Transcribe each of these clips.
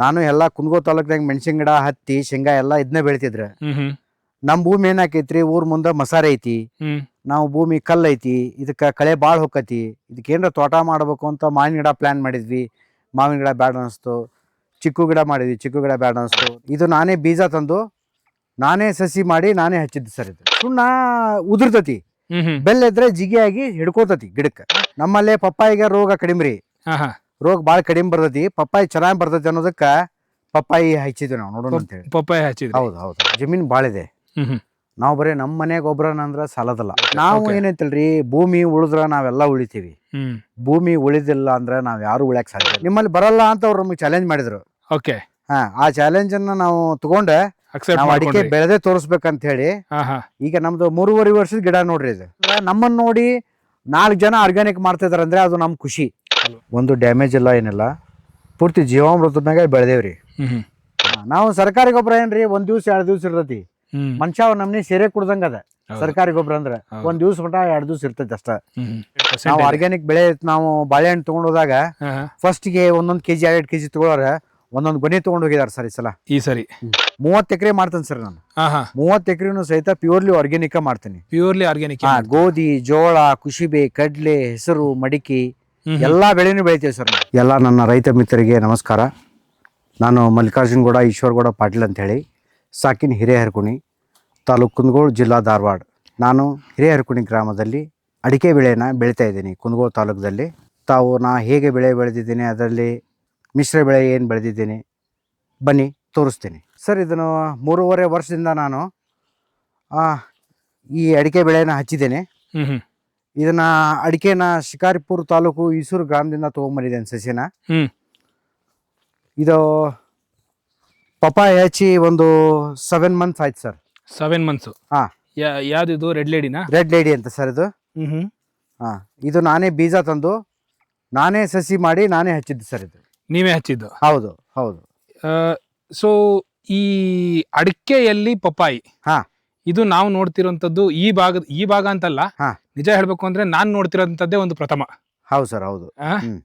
ನಾನು ಎಲ್ಲ ಕುಂದಗೋ ತಾಲೂಕ್ದಾಗ ಮೆಣಸಿನ ಗಿಡ ಹತ್ತಿ ಶೇಂಗಾ ಎಲ್ಲ ಇದನ್ನ ಬೆಳಿತಿದ್ರ. ನಮ್ ಭೂಮಿ ಏನಾಕೈತ್ರಿ ಊರ್ ಮುಂದ ಮಸಾರ ಐತಿ. ನಾವು ಭೂಮಿ ಕಲ್ಲು ಐತಿ. ಇದಕ್ಕ ಕಳೆ ಬಾಳ್ ಹೊಕ್ಕತಿ. ಇದಕ್ಕೆ ಏನ್ರ ತೋಟ ಮಾಡ್ಬೇಕು ಅಂತ ಮಾವಿನ ಗಿಡ ಪ್ಲಾನ್ ಮಾಡಿದ್ವಿ. ಮಾವಿನ ಗಿಡ ಬ್ಯಾಡ ಅನಿಸ್ತು. ಚಿಕ್ಕು ಗಿಡ ಮಾಡಿದ್ವಿ. ಚಿಕ್ಕು ಗಿಡ ಬ್ಯಾಡ ಅನಿಸ್ತು. ಇದು ನಾನೇ ಬೀಜ ತಂದು ನಾನೇ ಸಸಿ ಮಾಡಿ ನಾನೇ ಹಚ್ಚಿದ್ದು ಸರ್ ಇದು. ಸುಣ್ಣ ಉದುರ್ತತಿ. ಬೆಲ್ಲ ಇದ್ರೆ ಜಿಗಿಯಾಗಿ ಹಿಡ್ಕೋತತಿ ಗಿಡಕ್ಕೆ. ನಮ್ಮಲ್ಲೇ ಪಪ್ಪಾಯಿಗೆ ರೋಗ ಕಡಿಮ್ರಿ. ರೋಗ ಬಾಳ ಕಡಿಮೆ ಬರ್ತೈತಿ ಪಪ್ಪಾಯಿ ಚೆನ್ನಾಗಿ ಬರ್ತೈತಿ ಅನ್ನೋದಕ್ಕ ಪಪ್ಪಾಯಿ ಹಚ್ಚಿದ್ವಿ ನಾವು ನೋಡೋಣ ಅಂತ ಹೇಳಿ ಪಪ್ಪಾಯ ಹಚ್ಚಿದ್ರಿ. ಹೌದು ಹೌದು ಜಮೀನ್ ಭಾಳ ಇದೆ. ಹ್ಮ್ ಹ್ಮ್. ನಾವು ಬರೀ ನಮ್ಮ ಮನೆ ಗೊಬ್ಬರನ ಅಂದ್ರೆ ಸಾಲದಲ್ಲ. ನಾವು. ಏನೈತಲ್ರಿ ಭೂಮಿ ಉಳಿದ್ರ ನಾವೆಲ್ಲ ಉಳಿತೀವಿ. ಹ್ಮ್. ಭೂಮಿ ಉಳಿದಿಲ್ಲ ಅಂದ್ರೆ ನಾವ್ ಯಾರು ಉಳಿಯಕ್ ಸಾಧ್ಯ ಇಲ್ಲ. ನಿಮ್ಮಲ್ಲಿ ಬರಲ್ಲ ಅಂತ ಅವ್ರು ನಮಗೆ ಚಾಲೆಂಜ್ ಮಾಡಿದ್ರು. ಓಕೆ ಹಾ ಆ ಚಾಲೆಂಜ್ ಅನ್ನ ನಾವು ತಗೊಂಡ. ಅಕ್ಸೆಪ್ಟ್ ನಾವು ಅಡಿಕೆ ಮಾಡ್ಕೊಂಡ್ರಿ ಬೆಳೆದೇ ತೋರಿಸ್ಬೇಕಂತ ಹೇಳಿ. ಹಾ ಹಾ. ಈಗ ನಮ್ದು ಮೂರುವರೆ ವರ್ಷದ ಗಿಡ ನೋಡ್ರಿ ಇದು. ನಮ್ಮನ್ನ ನೋಡಿ ನಾಲ್ಕು ಜನ ಆರ್ಗ್ಯಾನಿಕ್ ಮಾಡ್ತಿದಾರೆ ಅಂದ್ರೆ ಅದು ನಮ್ ಖುಷಿ. ಒಂದು ಡ್ಯಾಮೇಜ್ ಇಲ್ಲ ಏನಿಲ್ಲ. ಪೂರ್ತಿ ಜೀವಾಮೃತದ ಮ್ಯಾಗ ಬೆಳೆದೇವ್ರಿ ನಾವು ಸರ್ಕಾರಿ ಗೊಬ್ಬರ ಏನ್ರಿ ಒಂದ್ ದಿವ್ಸ ಎರಡ್ ದಿವ್ಸ ಇರ್ತೈತಿ. ಮನುಷ್ಯ ಅವ್ರ ನಮ್ನಿ ಸೇರೆ ಕುಡ್ದಂಗ ಅದ. ಸರ್ಕಾರಿ ಗೊಬ್ಬರ ಅಂದ್ರೆ. ಒಂದ್ ದಿವ್ಸ ಮಟ ಎರಡ್ ದಿವ್ಸ ಇರ್ತೈತಿ ಅಷ್ಟ. ನಾವು. ಆರ್ಗ್ಯಾನಿಕ್ ಬೆಳೆ ನಾವು ಬಾಳೆಹಣ್ಣು ತಗೊಂಡ್ ಹೋದಾಗ ಫಸ್ಟ್ಗೆ ಒಂದೊಂದ್ ಕೆಜಿ ಎರಡ್ ಕೆಜಿ ತಗೊಳೋರ ಒಂದೊಂದ್ ಗೊನೆ ತಗೊಂಡ್ ಹೋಗಿದಾರ ಸರ್ ಈ ಸಲ. ಈ ಸರಿ. ಮೂವತ್ತು ಎಕರೆ ಮಾಡ್ತೇನೆ ಸರ್ ನಾನು. ಮೂವತ್ತ್ ಹಾ. ಎಕರೆನು ಸಹಿತ ಪ್ಯೂರ್ಲಿ ಆರ್ಗ್ಯಾನಿಕ್ ಮಾಡ್ತೀನಿ. ಪ್ಯೂರ್ಲಿ ಆರ್ಗ್ಯಾನಿಕ್ ಗೋಧಿ ಜೋಳ ಕುಶಿಬೆ ಕಡ್ಲೆ ಹೆಸರು ಮಡಿಕೆ ಎಲ್ಲಾ ಬೆಳೆನೂ ಬೆಳಿತೀವಿ ಸರ್ ಎಲ್ಲ ನನ್ನ ರೈತ ಮಿತ್ರರಿಗೆ ನಮಸ್ಕಾರ. ನಾನು ಮಲ್ಲಿಕಾರ್ಜುನಗೌಡ ಈಶ್ವರಗೌಡ ಈಶ್ವರ್ ಗೌಡ ಪಾಟೀಲ್ ಅಂತ ಹೇಳಿ ಸಾಕಿನ ಹಿರೇಹರ್ಕುಣಿ ತಾಲೂಕು ಕುಂದಗೋಳ ಜಿಲ್ಲಾ ಧಾರವಾಡ. ನಾನು ಹಿರೇಹರ್ಕುಣಿ ಗ್ರಾಮದಲ್ಲಿ ಅಡಿಕೆ ಬೆಳೆಯನ್ನು ಬೆಳಿತಾ ಇದ್ದೀನಿ ಕುಂದಗೋಳ ತಾಲೂಕದಲ್ಲಿ ತಾವು ನಾ ಹೇಗೆ ಬೆಳೆ ಬೆಳೆದಿದ್ದೀನಿ ಅದರಲ್ಲಿ ಮಿಶ್ರ ಬೆಳೆ ಏನು ಬೆಳೆದಿದ್ದೀನಿ ಬನ್ನಿ ತೋರಿಸ್ತೀನಿ. ಸರ್ ಇದನ್ನು ಮೂರುವರೆ ವರ್ಷದಿಂದ ನಾನು ಆ, ಈ ಅಡಿಕೆ ಬೆಳೆನ ಹಚ್ಚಿದ್ದೇನೆ. ಹ್ಮ್ ಹ್ಮ್. ಇದನ್ನ ಅಡಿಕೆನ ಶಿಕಾರಿಪುರ ತಾಲೂಕು ಈಸೂರು ಗ್ರಾಮದಿಂದ ತಗೊಂಬಂದಿದ್ದೇನೆ ಸಸಿನ ಹ್ಮ್. ಇದು ಪಪ್ಪಾಯ ಹಚ್ಚಿ ಒಂದು ಸೆವೆನ್ ಮಂತ್ಸ್ ಆಯ್ತು ಸರ್. ಸೆವೆನ್ ಮಂತ್ಸ್ ಹಾ. ಯಾವ್ದಿದು ರೆಡ್ ಲೇಡಿನಾ ರೆಡ್ ಲೇಡಿ ಅಂತ ಸರ್ ಇದು. ಹ್ಮ್ ಹ್ಮ್. ಹಾ. ಇದು ನಾನೇ ಬೀಜ ತಂದು ನಾನೇ ಸಸಿ ಮಾಡಿ ನಾನೇ ಹಚ್ಚಿದ್ದು ಸರ್ ಇದು. ನೀವೇ ಹಚ್ಚಿದ್ದು? ಹೌದು ಹೌದು. ಸೊ ಈ ಅಡಿಕೆಯಲ್ಲಿ ಪಪ್ಪಾಯಿ ಹಾ. ಇದು ನಾವು ನೋಡ್ತಿರೋಂಥದ್ದು ಈ ಭಾಗ ಈ ಭಾಗ ಅಂತಲ್ಲ. ಹಾ. ನಿಜ ಹೇಳ್ಬೇಕು ಅಂದ್ರೆ ನಾನ್ ನೋಡ್ತಿರೋಂಥದ್ದೇ ಒಂದು ಪ್ರಥಮ. ಹೌದು ಸರ್ ಹೌದು. ಆ? ಹ್ಮ್.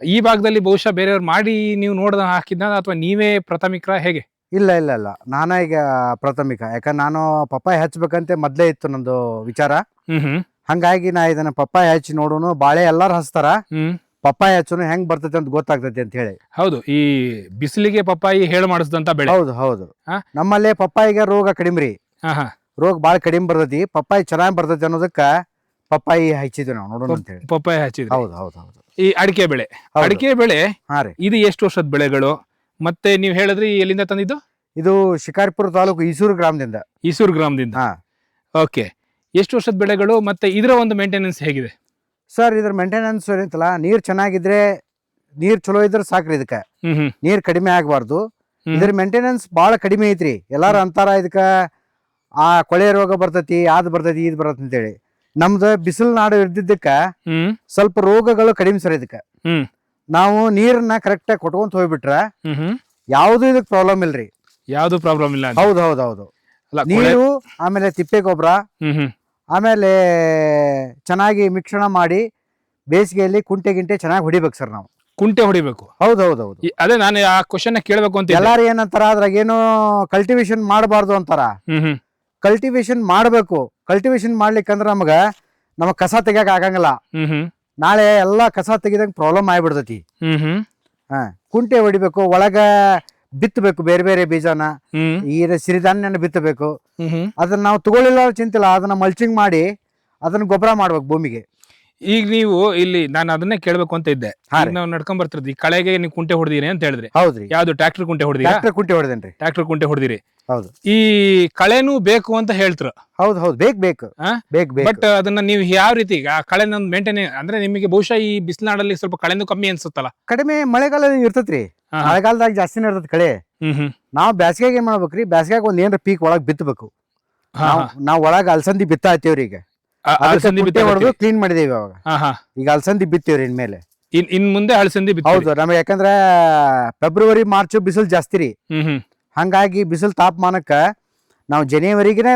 ಈ ಭಾಗದಲ್ಲಿ ಬಹುಶಃ ಬೇರೆಯವ್ರು ಮಾಡಿ ನೀವು ನೋಡ್ದ ಹಾಕಿದ್ನ ಅಥವಾ ನೀವೇ ಪ್ರಾಥಮಿಕ ಹೇಗೆ? ಇಲ್ಲ ಇಲ್ಲ ಇಲ್ಲ. ನಾನ ಈಗ ಪ್ರಾಥಮಿಕ. ಯಾಕಂದ್ರೆ ನಾನು ಪಪ್ಪಾಯ ಹಚ್ಬೇಕಂತ ಮೊದ್ಲೇ ಇತ್ತು ನಂದು ವಿಚಾರ. ಹ್ಮ್ ಹ್ಮ್. ಹಂಗಾಗಿ ನಾ ಇದನ್ನ ಪಪ್ಪಾಯ ಹಚ್ಚಿ ನೋಡೋನು. ಬಾಳೆ ಎಲ್ಲಾರು ಹಚ್ತಾರ. ಹ್ಮ್. ಪಪ್ಪಾಯ ಹಚ್ಚೋನು ಹೆಂಗ್ ಬರ್ತೈತೆ ಅಂತ ಗೊತ್ತಾಗ್ತೈತಿ ಅಂತ ಹೇಳಿ. ಹೌದು ಈ ಬಿಸಿಲಿಗೆ ಪಪ್ಪಾಯಿ ಹೇಳ ಮಾಡಿಸಿದಂತ ಬೆಳೆ. ಹೌದು ಹೌದು? ನಮ್ಮಲ್ಲೇ ಪಪ್ಪಾಯಿಗೆ ರೋಗ ಕಡಿಮೆ ರೀ ರೋಗ ಬಾಳ ಕಡಿಮೆ ಬರ್ತೈತಿ. ಪಪ್ಪಾಯಿ ಚೆನ್ನಾಗಿ ಬರ್ತೈತಿ ಅನ್ನೋದಕ್ಕ ಪಪ್ಪಾಯಿ ಹಚ್ಚಿದ್ವಿ ನಾವು ನೋಡೋಣ ಅಂತ ಹೇಳಿ. ಪಪ್ಪಾಯ ಹಚ್ಚಿದ್ರಿ. ಹೌದು ಹೌದು ಹೌದು. ಈ ಅಡಿಕೆ ಬೆಳೆ. ಹೌದು. ಅಡಿಕೆ ಬೆಳೆ ಹಾ ರೀ. ಇದು ಎಷ್ಟು ವರ್ಷದ ಬೆಳೆಗಳು? ಮತ್ತೆ ನೀವು ಹೇಳಿದ್ರಿ ಎಲ್ಲಿಂದ ತಂದಿದ್ದು? ಇದು ಶಿಕಾರಿಪುರ ತಾಲೂಕು ಈಸೂರು ಗ್ರಾಮದಿಂದ. ಈಸೂರು ಗ್ರಾಮದಿಂದ. ಹಾ. ಓಕೆ. ಎಷ್ಟು ವರ್ಷದ ಬೆಳೆಗಳು ಮತ್ತೆ ಇದರ ಒಂದು ಮೇಂಟೆನೆನ್ಸ್ ಹೇಗಿದೆ? ಸರ್ ಇದ್ರ ಮೇಂಟೆನೆನ್ಸ್ ಏನಂತಲ್ಲ ನೀರ್ ಚೆನ್ನಾಗಿದ್ರೆ ನೀರ್ ಚಲೋ ಇದ್ರೆ ಸಾಕ್ರಿ ಇದಕ್ಕೆ. ಹ್ಮ್ ಹ್ಮ್. ನೀರ್ ಕಡಿಮೆ ಆಗಬಾರ್ದು. ಹ್ಮ್. ಇದ್ರ ಮೇಂಟೆನೆನ್ಸ್ ಭಾಳ ಕಡಿಮೆ ಐತ್ರಿ. ಎಲ್ಲಾರು ಅಂತಾರ ಇದಕ್ಕ ಆ ಕೊಳೆ ರೋಗ ಬರ್ತೈತಿ ಅದ್ ಬರ್ತೈತಿ ಇದ್ ಬರ್ತೈತಿ ಅಂತೇಳಿ. ನಮ್ದು ಬಿಸಿಲು ನಾಡು ಇದ್ದಿದ್ದಕ್ಕ ಹ್ಮ್. ಸ್ವಲ್ಪ ರೋಗಗಳು ಕಡಿಮೆ ಸರ್ ಇದಕ್ಕ. ಹ್ಮ್. ನಾವು ನೀರನ್ನ ಕರೆಕ್ಟಾಗಿ ಕೊಟ್ಕೊಂತ ಹೋಗ್ಬಿಟ್ರ ಹ್ಮ್ ಹ್ಮ್. ಯಾವ್ದು ಇದಕ್ ಪ್ರಾಬ್ಲಮ್ ಇಲ್ರಿ? ಯಾವ್ದು ಪ್ರಾಬ್ಲಮ್ ಇಲ್ಲ ಅಂತ. ಹೌದು ಹೌದು ಹೌದು. ಅಲ್ಲ, ಕೊಳೆ- ನೀರು ಆಮೇಲೆ ತಿಪ್ಪೆ ಗೊಬ್ಬರ ಹ್ಮ್ ಹ್ಮ್. ಆಮೇಲೆ ಚೆನ್ನಾಗಿ ಮಿಶ್ರಣ ಮಾಡಿ ಬೇಸಿಗೆಯಲ್ಲಿ ಕುಂಟೆ ಗಿಂಟೆ ಚೆನ್ನಾಗಿ ಹೊಡಿಬೇಕು ಸರ್ ನಾವು. ಕುಂಟೆ ಹೊಡಿಬೇಕು. ಹೌದು ಹೌದು ಹೌದು. ಈ- ಅದೇ ನಾನು ಆ ಕ್ವಶನ್ ಕೇಳಬೇಕು ಅಂತ ಇದ್ದೆ. ಎಲ್ಲಾರು ಏನಂತಾರ ಅದ್ರಾಗ ಏನು ಕಲ್ಟಿವೇಶನ್ ಮಾಡಬಾರ್ದು ಅಂತಾರ. ಹ್ಮ್ ಹ್ಮ್. ಕಲ್ಟಿವೇಶನ್ ಮಾಡಬೇಕು. ಕಲ್ಟಿವೇಶನ್ ಮಾಡ್ಲಿಕ್ಕಂದ್ರ ನಮಗ ನಮಗ್ ಕಸ ತೆಗಿಯಕ್ ಆಗಂಗಿಲ್ಲ. ನಾಳೆ ಎಲ್ಲಾ ಕಸ ತೆಗಿದಂಗ ಪ್ರಾಬ್ಲಮ್ ಆಗ್ಬಿಡ್ತೈತಿ. ಹಾ ಕುಂಟೆ ಹೊಡಿಬೇಕು ಒಳಗ ಬಿತ್ತಬೇಕು ಬೇರೆ ಬೇರೆ ಬೀಜನ. ಈ ಸಿರಿಧಾನ್ಯನ ಬಿತ್ತಬೇಕು ಅದನ್ನ ನಾವು ತಗೊಳ್ಳಿಲ್ಲ ಚಿಂತಿಲ್ಲ ಅದನ್ನ ಮಲ್ಚಿಂಗ್ ಮಾಡಿ ಅದನ್ನ ಗೊಬ್ಬರ ಮಾಡ್ಬೇಕು ಭೂಮಿಗೆ. ಈಗ ನೀವು ಇಲ್ಲಿ ನಾನು ಅದನ್ನೇ ಕೇಳ್ಬೇಕು ಅಂತ ಇದ್ದೆ. ನಾವು ನಡ್ಕೊಂಡ್ ಈ ಕಳೆಗೆ ನೀವು ಕುಂಟೆ ಹೊಡೆದಿರಿ ಅಂತ ಹೇಳಿದ್ರಿ. ಹೌದ್ರಿ. ಯಾವ್ದು ಟ್ರಾಕ್ಟರ್ ಕುಂಟೆ ಹೊಡೆದಿರಿ? ಟ್ರಾಕ್ಟರ್ ಕುಂಟೆ ಹೊಡೆದೇನ್ರಿ. ಟ್ರಾಕ್ಟರ್ ಕುಂಟೆ ಹೊಡೆದಿರಿ. ಹೌದು. ಈ ಕಳೆನೂ ಬೇಕು ಅಂತ ಹೇಳ್ತಾರ. ಹೌದು ಹೌದು. ಬೇಕು ಬೇಕು. ಬೇಕು ಬಟ್ ಅದನ್ನ ನೀವು ಯಾವ ರೀತಿ ಆ ಕಳೆನ ಮೇಂಟೈನ್ ಅಂದ್ರೆ ನಿಮಗೆ ಬಹುಶಃ ಈ ಬಿಸಿಲಾಡಲ್ಲಿ ಸ್ವಲ್ಪ ಕಳೆನೂ ಕಮ್ಮಿ ಅನ್ಸುತ್ತಲ್ಲ? ಕಡಿಮೆ ಮಳೆಗಾಲ ಇರ್ತತ್ರಿ. ಮಳೆಗಾಲದಾಗ ಜಾಸ್ತಿನೇ ಇರ್ತದ ಕಳೆ. ಹ್ಮ್ ಹ್ಮ್. ನಾವು ಬ್ಯಾಸ್ಗ್ಯಾಗ ಏನ್ ಮಾಡ್ಬೇಕ್ರಿ? ಬ್ಯಾಸ್ಗ್ಯಾಗ ಒಂದ್ ಏನ್ರ ಪೀಕ್ ಒಳಗ್ ಬಿತ್ತಬೇಕು ನಾವು. ಒಳಗ ಅಲ್ಸಂದಿ ಬಿತ್ತ ಈಗ. ಅಲಸಂದಿ. ಹೊಡೆದು ಕ್ಲೀನ್ ಮಾಡಿದೇವಿ ಅವಾಗ ಹಾ ಹಾ. ಈಗ ಅಲ್ಸಂದಿ ಬಿತ್ತೀವ್ರಿ ಇನ್ಮೇಲೆ. ಇನ್ ಇನ್ ಮುಂದೆ ಅಲಸಂದಿ. ಹೌದು ನಮಗೆ ಯಾಕಂದ್ರ ಫೆಬ್ರವರಿ ಮಾರ್ಚ್ ಬಿಸಿಲು ಜಾಸ್ತಿ ರೀ. ಹಂಗಾಗಿ ಬಿಸಿಲು ತಾಪಮಾನಕ್ಕ ನಾವು ಜನವರಿಗೆನೆ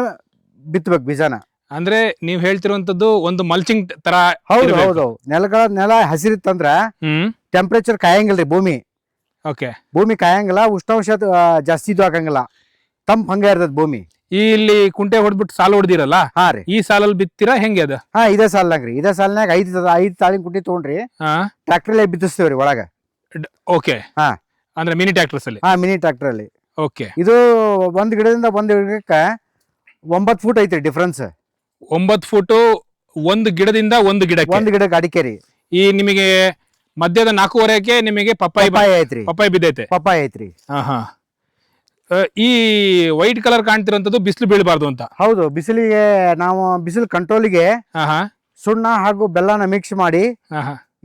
ಬಿತ್ತಬೇಕು ಬೀಜನ. ಅಂದ್ರೆ ನೀವ್ ಹೇಳ್ತಿರುವಂತದ್ದು ಒಂದು ಮಲ್ಚಿಂಗ್ ತರ ಹೌದು. ಹೌದು ನೆಲಗಳ ನೆಲ ಹಸಿರಿತ್ತಂದ್ರ ಟೆಂಪರೇಚರ್ ಕಾಯಂಗಿಲ್ರಿ ಭೂಮಿ. ಓಕೆ ಭೂಮಿ ಕಾಯಂಗಿಲ್ಲ ಉಷ್ಣಾಂಶ ಜಾಸ್ತಿ ಇದು ಆಗಂಗಿಲ್ಲ. ತಂಪ್ ಹಂಗೆ ಇರ್ತದ ಭೂಮಿ. ಇಲ್ಲಿ ಕುಂಟೆ ಹೊಡೆದ್ಬಿಟ್ಟು ಸಾಲ ಹೊಡ್ದಿರಲ್ಲ? ಹಾ ರೀ. ಈ ಸಾಲಲ್ಲಿ ಬಿತ್ತೀರಾ ಹೆಂಗೆ ಅದು? ಹಾ ಇದೇ ಸಾಲ್ನಾಗ ರೀ. ಇದೇ ಸಾಲ್ನಾಗ ಐದು ಐದ್ ತಾಳಿನ ಕುಂಟೆ ತಗೊಂಡ್ರಿ ಹಾ. ಟ್ರಾಕ್ಟರ್ಲೆ ಬಿತ್ತಿಸ್ತೇವ್ರಿ ಒಳಗ. ಓಕೆ. ಹಾ. ಅಂದ್ರೆ ಮಿನಿ ಟ್ರ್ಯಾಕ್ಟರ್ಸ್ ಅಲ್ಲಿ ಹಾ ಮಿನಿ ಟ್ರಾಕ್ಟರ್ ಅಲ್ಲಿ ಓಕೆ. ಇದು ಒಂದ್ ಗಿಡದಿಂದ ಒಂದ್ ಗಿಡಕ್ಕ ಒಂಬತ್ ಫೂಟ್ ಐತ್ರಿ ಡಿಫ್ರೆನ್ಸ್. ಒಂಬತ್ತು ಫೂಟು ಒಂದು ಗಿಡದಿಂದ ಒಂದು ಗಿಡಕ್ಕೆ? ಒಂದ್ ಗಿಡಕ್ಕೆ ಅಡಿಕೆ ರೀ. ಈ ನಿಮಗೆ ಮಧ್ಯದ ನಾಲ್ಕೂವರೆಗೆ ನಿಮಗೆ ಪಪ್ಪಾಯಿ ಪಪ್ಪಾಯಿ ಐತ್ರಿ. ಪಪ್ಪಾಯಿ ಬಿದ್ದೈತೆ? ಪಪ್ಪಾಯಿ ಐತ್ರಿ. ಹಾ ಹಾ ಈ ವೈಟ್ ಕಲರ್ ಕಾಣ್ತಿರೋಂಥದ್ದು ಬಿಸಿಲು ಬೀಳಬಾರ್ದು ಅಂತ. ಹೌದು ಬಿಸಿಲಿಗೆ ನಾವು ಬಿಸಿಲು ಕಂಟ್ರೋಲಿಗೆ ಸುಣ್ಣ ಹಾಗೂ ಬೆಲ್ಲನ ಮಿಕ್ಸ್ ಮಾಡಿ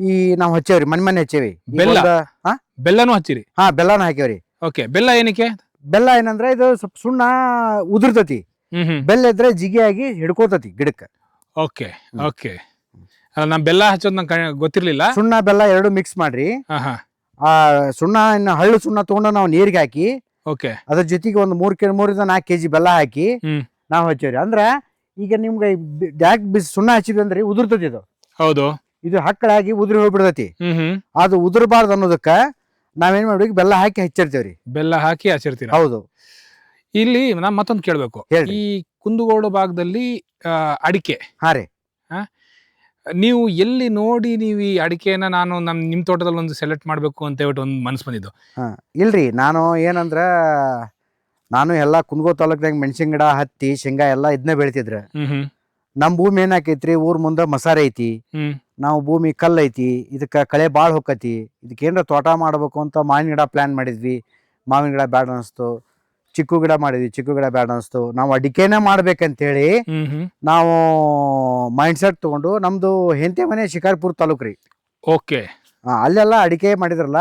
ಈ ನಾವು ಹಚ್ಚೇವ್ರಿ ಮನೆ ಮನೆ ಹಚ್ಚೇವಿ. ಬೆಲ್ಲ? ಬೆಲ್ಲನೂ ಹಚ್ಚಿರಿ? ಹಾ ಬೆಲ್ಲನ ಹಾಕೇವ್ರಿ ಓಕೆ ಬೆಲ್ಲ ಏನಕ್ಕೆ? ಬೆಲ್ಲ ಏನಂದ್ರೆ ಇದು ಸ್ವಲ್ಪ ಸುಣ್ಣ ಉದುರ್ತತಿ. ಬೆಲ್ಲ ಇದ್ರೆ ಜಿಗಿಯಾಗಿ ಹಿಡ್ಕೋತತಿ ಗಿಡಕ್ಕೆ. Okay okay. ನಮ್ ಬೆಲ್ಲ ಹಚ್ಚೋದು ನಂಗೆ ಗೊತ್ತಿರ್ಲಿಲ್ಲ. ಸುಣ್ಣ ಬೆಲ್ಲ ಎರಡು ಮಿಕ್ಸ್ ಮಾಡ್ರಿ. ಆ ಸುಣ್ಣ ಇನ್ನು ಹಳ್ಳು ಸುಣ್ಣ ತಗೊಂಡು ನಾವು ನೀರಿಗೆ ಹಾಕಿ ಓಕೆ ಅದ್ರ ಜೊತೆಗೆ ಒಂದು ಮೂರ್ ಕೆ ಮೂರಿಂದ ನಾಲ್ಕು ಕೆಜಿ ಬೆಲ್ಲ ಹಾಕಿ ಹ್ಮ್. ನಾವು ಹಚ್ಚೇವ್ರಿ. ಅಂದ್ರ ಈಗ ನಿಮ್ಗೆ ಯಾಕೆ ಬಿಸಿ ಸುಣ್ಣ ಹಚ್ಚಿದ್ವಿ ಅಂದ್ರೆ ಉದುರ್ತತಿ ಇದು ಹೌದು. ಇದು ಹಕ್ಕಳಾಗಿ ಉದುರಿ ಹೋಗ್ಬಿಡ್ತೈತಿ. ಹ್ಮ್ ಹ್ಮ್. ಅದು ಉದುರಬಾರ್ದು ಅನ್ನೋದಕ್ಕ ನಾವೇನ್ ಮಾಡ್ಬೇಕು? ಬೆಲ್ಲ ಹಾಕಿ ಹಚ್ಚಿರ್ತೇವ್ರಿ. ಬೆಲ್ಲ ಹಾಕಿ ಹಚ್ಚಿರ್ತೀವಿ ಹೌದು. ಇಲ್ಲಿ ನಾ ಮತ್ತೊಂದು ಕೇಳ್ಬೇಕು. ಹೇಳ್ರಿ. ಈ ಕುಂದಗೋಡು ಭಾಗದಲ್ಲಿ ಆ, ಅಡಿಕೆ. ಹಾ ರೀ. ನೀವು ಎಲ್ಲಿ ನೋಡಿ ನೀವು ಈ ಅಡಿಕೆನ ನಾನು ನಮ್ ನಿಮ್ ತೋಟದಲ್ಲಿ ಒಂದು ಸೆಲೆಕ್ಟ್ ಮಾಡಬೇಕು ಅಂತ ಹೇಳ್ಬಿಟ್ಟು ಒಂದು ಮನಸ್ಸು ಬಂದಿದ್ದು. ಹಾ ಇಲ್ರಿ ನಾನು ಏನಂದ್ರ ನಾನು ಎಲ್ಲಾ ಕುಂದಗೋ ತಾಲೂಕ್ದಾಗ ಮೆಣಸಿನ ಗಿಡ ಹತ್ತಿ ಶೇಂಗಾ ಎಲ್ಲಾ ಇದನ್ನೇ ಬೆಳಿತಿದ್ರ. ನಮ್ಮ ಹ್ಮ್. ಭೂಮಿ ಏನಾಕೈತ್ರಿ ಊರ್ ಮುಂದೆ ಮಸಾರೆ ಐತಿ. ಹ್ಮ್. ನಾವು ಭೂಮಿ ಕಲ್ಲು ಐತಿ. ಇದಕ್ಕ ಕಳೆ ಬಾಳ್ ಹೊಕ್ಕತಿ. ಇದಕ್ಕೆ ಏನ್ರ ತೋಟ ಮಾಡ್ಬೇಕು ಅಂತ ಮಾವಿನ ಗಿಡ ಪ್ಲಾನ್ ಮಾಡಿದ್ವಿ. ಮಾವಿನ ಗಿಡ ಬ್ಯಾಡ ಅನಿಸ್ತು. ಚಿಕ್ಕು ಗಿಡ ಮಾಡಿದ್ವಿ ಚಿಕ್ಕು ಗಿಡ ಬೇಡ ಅನಿಸ್ತು. ನಾವು ಅಡಿಕೆನೇ ಮಾಡ್ಬೇಕಂತೇಳಿ ನಾವು ಮೈಂಡ್ ಸೆಟ್ ತಗೊಂಡು ನಮ್ದು ಹೆಂತೆ ಮನೆ ಶಿಕಾರ್ಪುರ್ ತಾಲೂಕ್ ರೀ. ಓಕೆ. ಅಲ್ಲೆಲ್ಲ ಅಡಿಕೆ ಮಾಡಿದ್ರಲ್ಲ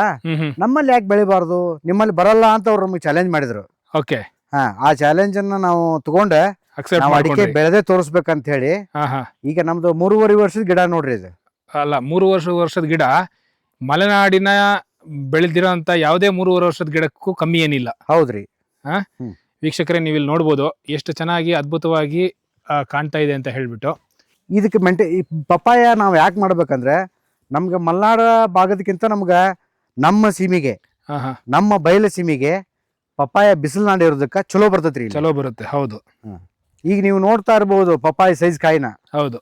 ನಮ್ಮಲ್ಲಿ ಯಾಕೆ ಬೆಳಿಬಾರ್ದು? ನಿಮ್ಮಲ್ಲಿ ಬರಲ್ಲ ಅಂತ ಅವ್ರು ನಮ್ಗೆ ಚಾಲೆಂಜ್ ಮಾಡಿದ್ರು. ಓಕೆ. ಹಾ ಆ ಚಾಲೆಂಜ್ ಅನ್ನ ನಾವು ತಗೊಂಡೆ. ನಾವು ಅಡಿಕೆ ಬೆಳೆದೇ ತೋರಿಸ್ಬೇಕಂತ ಹೇಳಿ ಈಗ ನಮ್ದು ಮೂರುವರೆ ವರ್ಷದ ಗಿಡ ನೋಡ್ರಿ ಇದು. ಅಲ್ಲ ಮೂರು ವರ್ಷ ವರ್ಷದ ಗಿಡ ಮಲೆನಾಡಿನ ಬೆಳೆದಿರೋ ಅಂತ ಯಾವುದೇ ಮೂರುವರೆ ವರ್ಷದ ಗಿಡಕ್ಕೂ ಕಮ್ಮಿ ಏನಿಲ್ಲ. ಹೌದ್ರಿ. ವೀಕ್ಷಕರೇ ನೀವು ಇಲ್ಲಿ ನೋಡ್ಬೋದು ಎಷ್ಟು ಚೆನ್ನಾಗಿ ಅದ್ಭುತವಾಗಿ ಕಾಣ್ತಾ ಇದೆ ಅಂತ ಹೇಳಿಬಿಟ್ಟು. ಇದಕ್ಕೆ ಮೆಂಟೆ ಈ ಪಪ್ಪಾಯ ನಾವು ಯಾಕೆ ಮಾಡ್ಬೇಕಂದ್ರೆ ನಮ್ಗೆ ಮಲ್ನಾಡ ಭಾಗದಕ್ಕಿಂತ ನಮ್ಗೆ ನಮ್ಮ ಸೀಮಿಗೆ ಹಾ ಹಾ. ನಮ್ಮ ಬಯಲ ಸೀಮಿಗೆ ಪಪ್ಪಾಯ ಬಿಸಿಲು ನಾಡಿ ಇರೋದಕ್ಕೆ ಚಲೋ ಬರ್ತೈತ್ರಿ. ಚಲೋ ಬರುತ್ತೆ ಹೌದು. ಈಗ ನೀವು ನೋಡ್ತಾ ಇರ್ಬೋದು ಪಪ್ಪಾಯ ಸೈಜ್ ಕಾಯಿನ. ಹೌದು.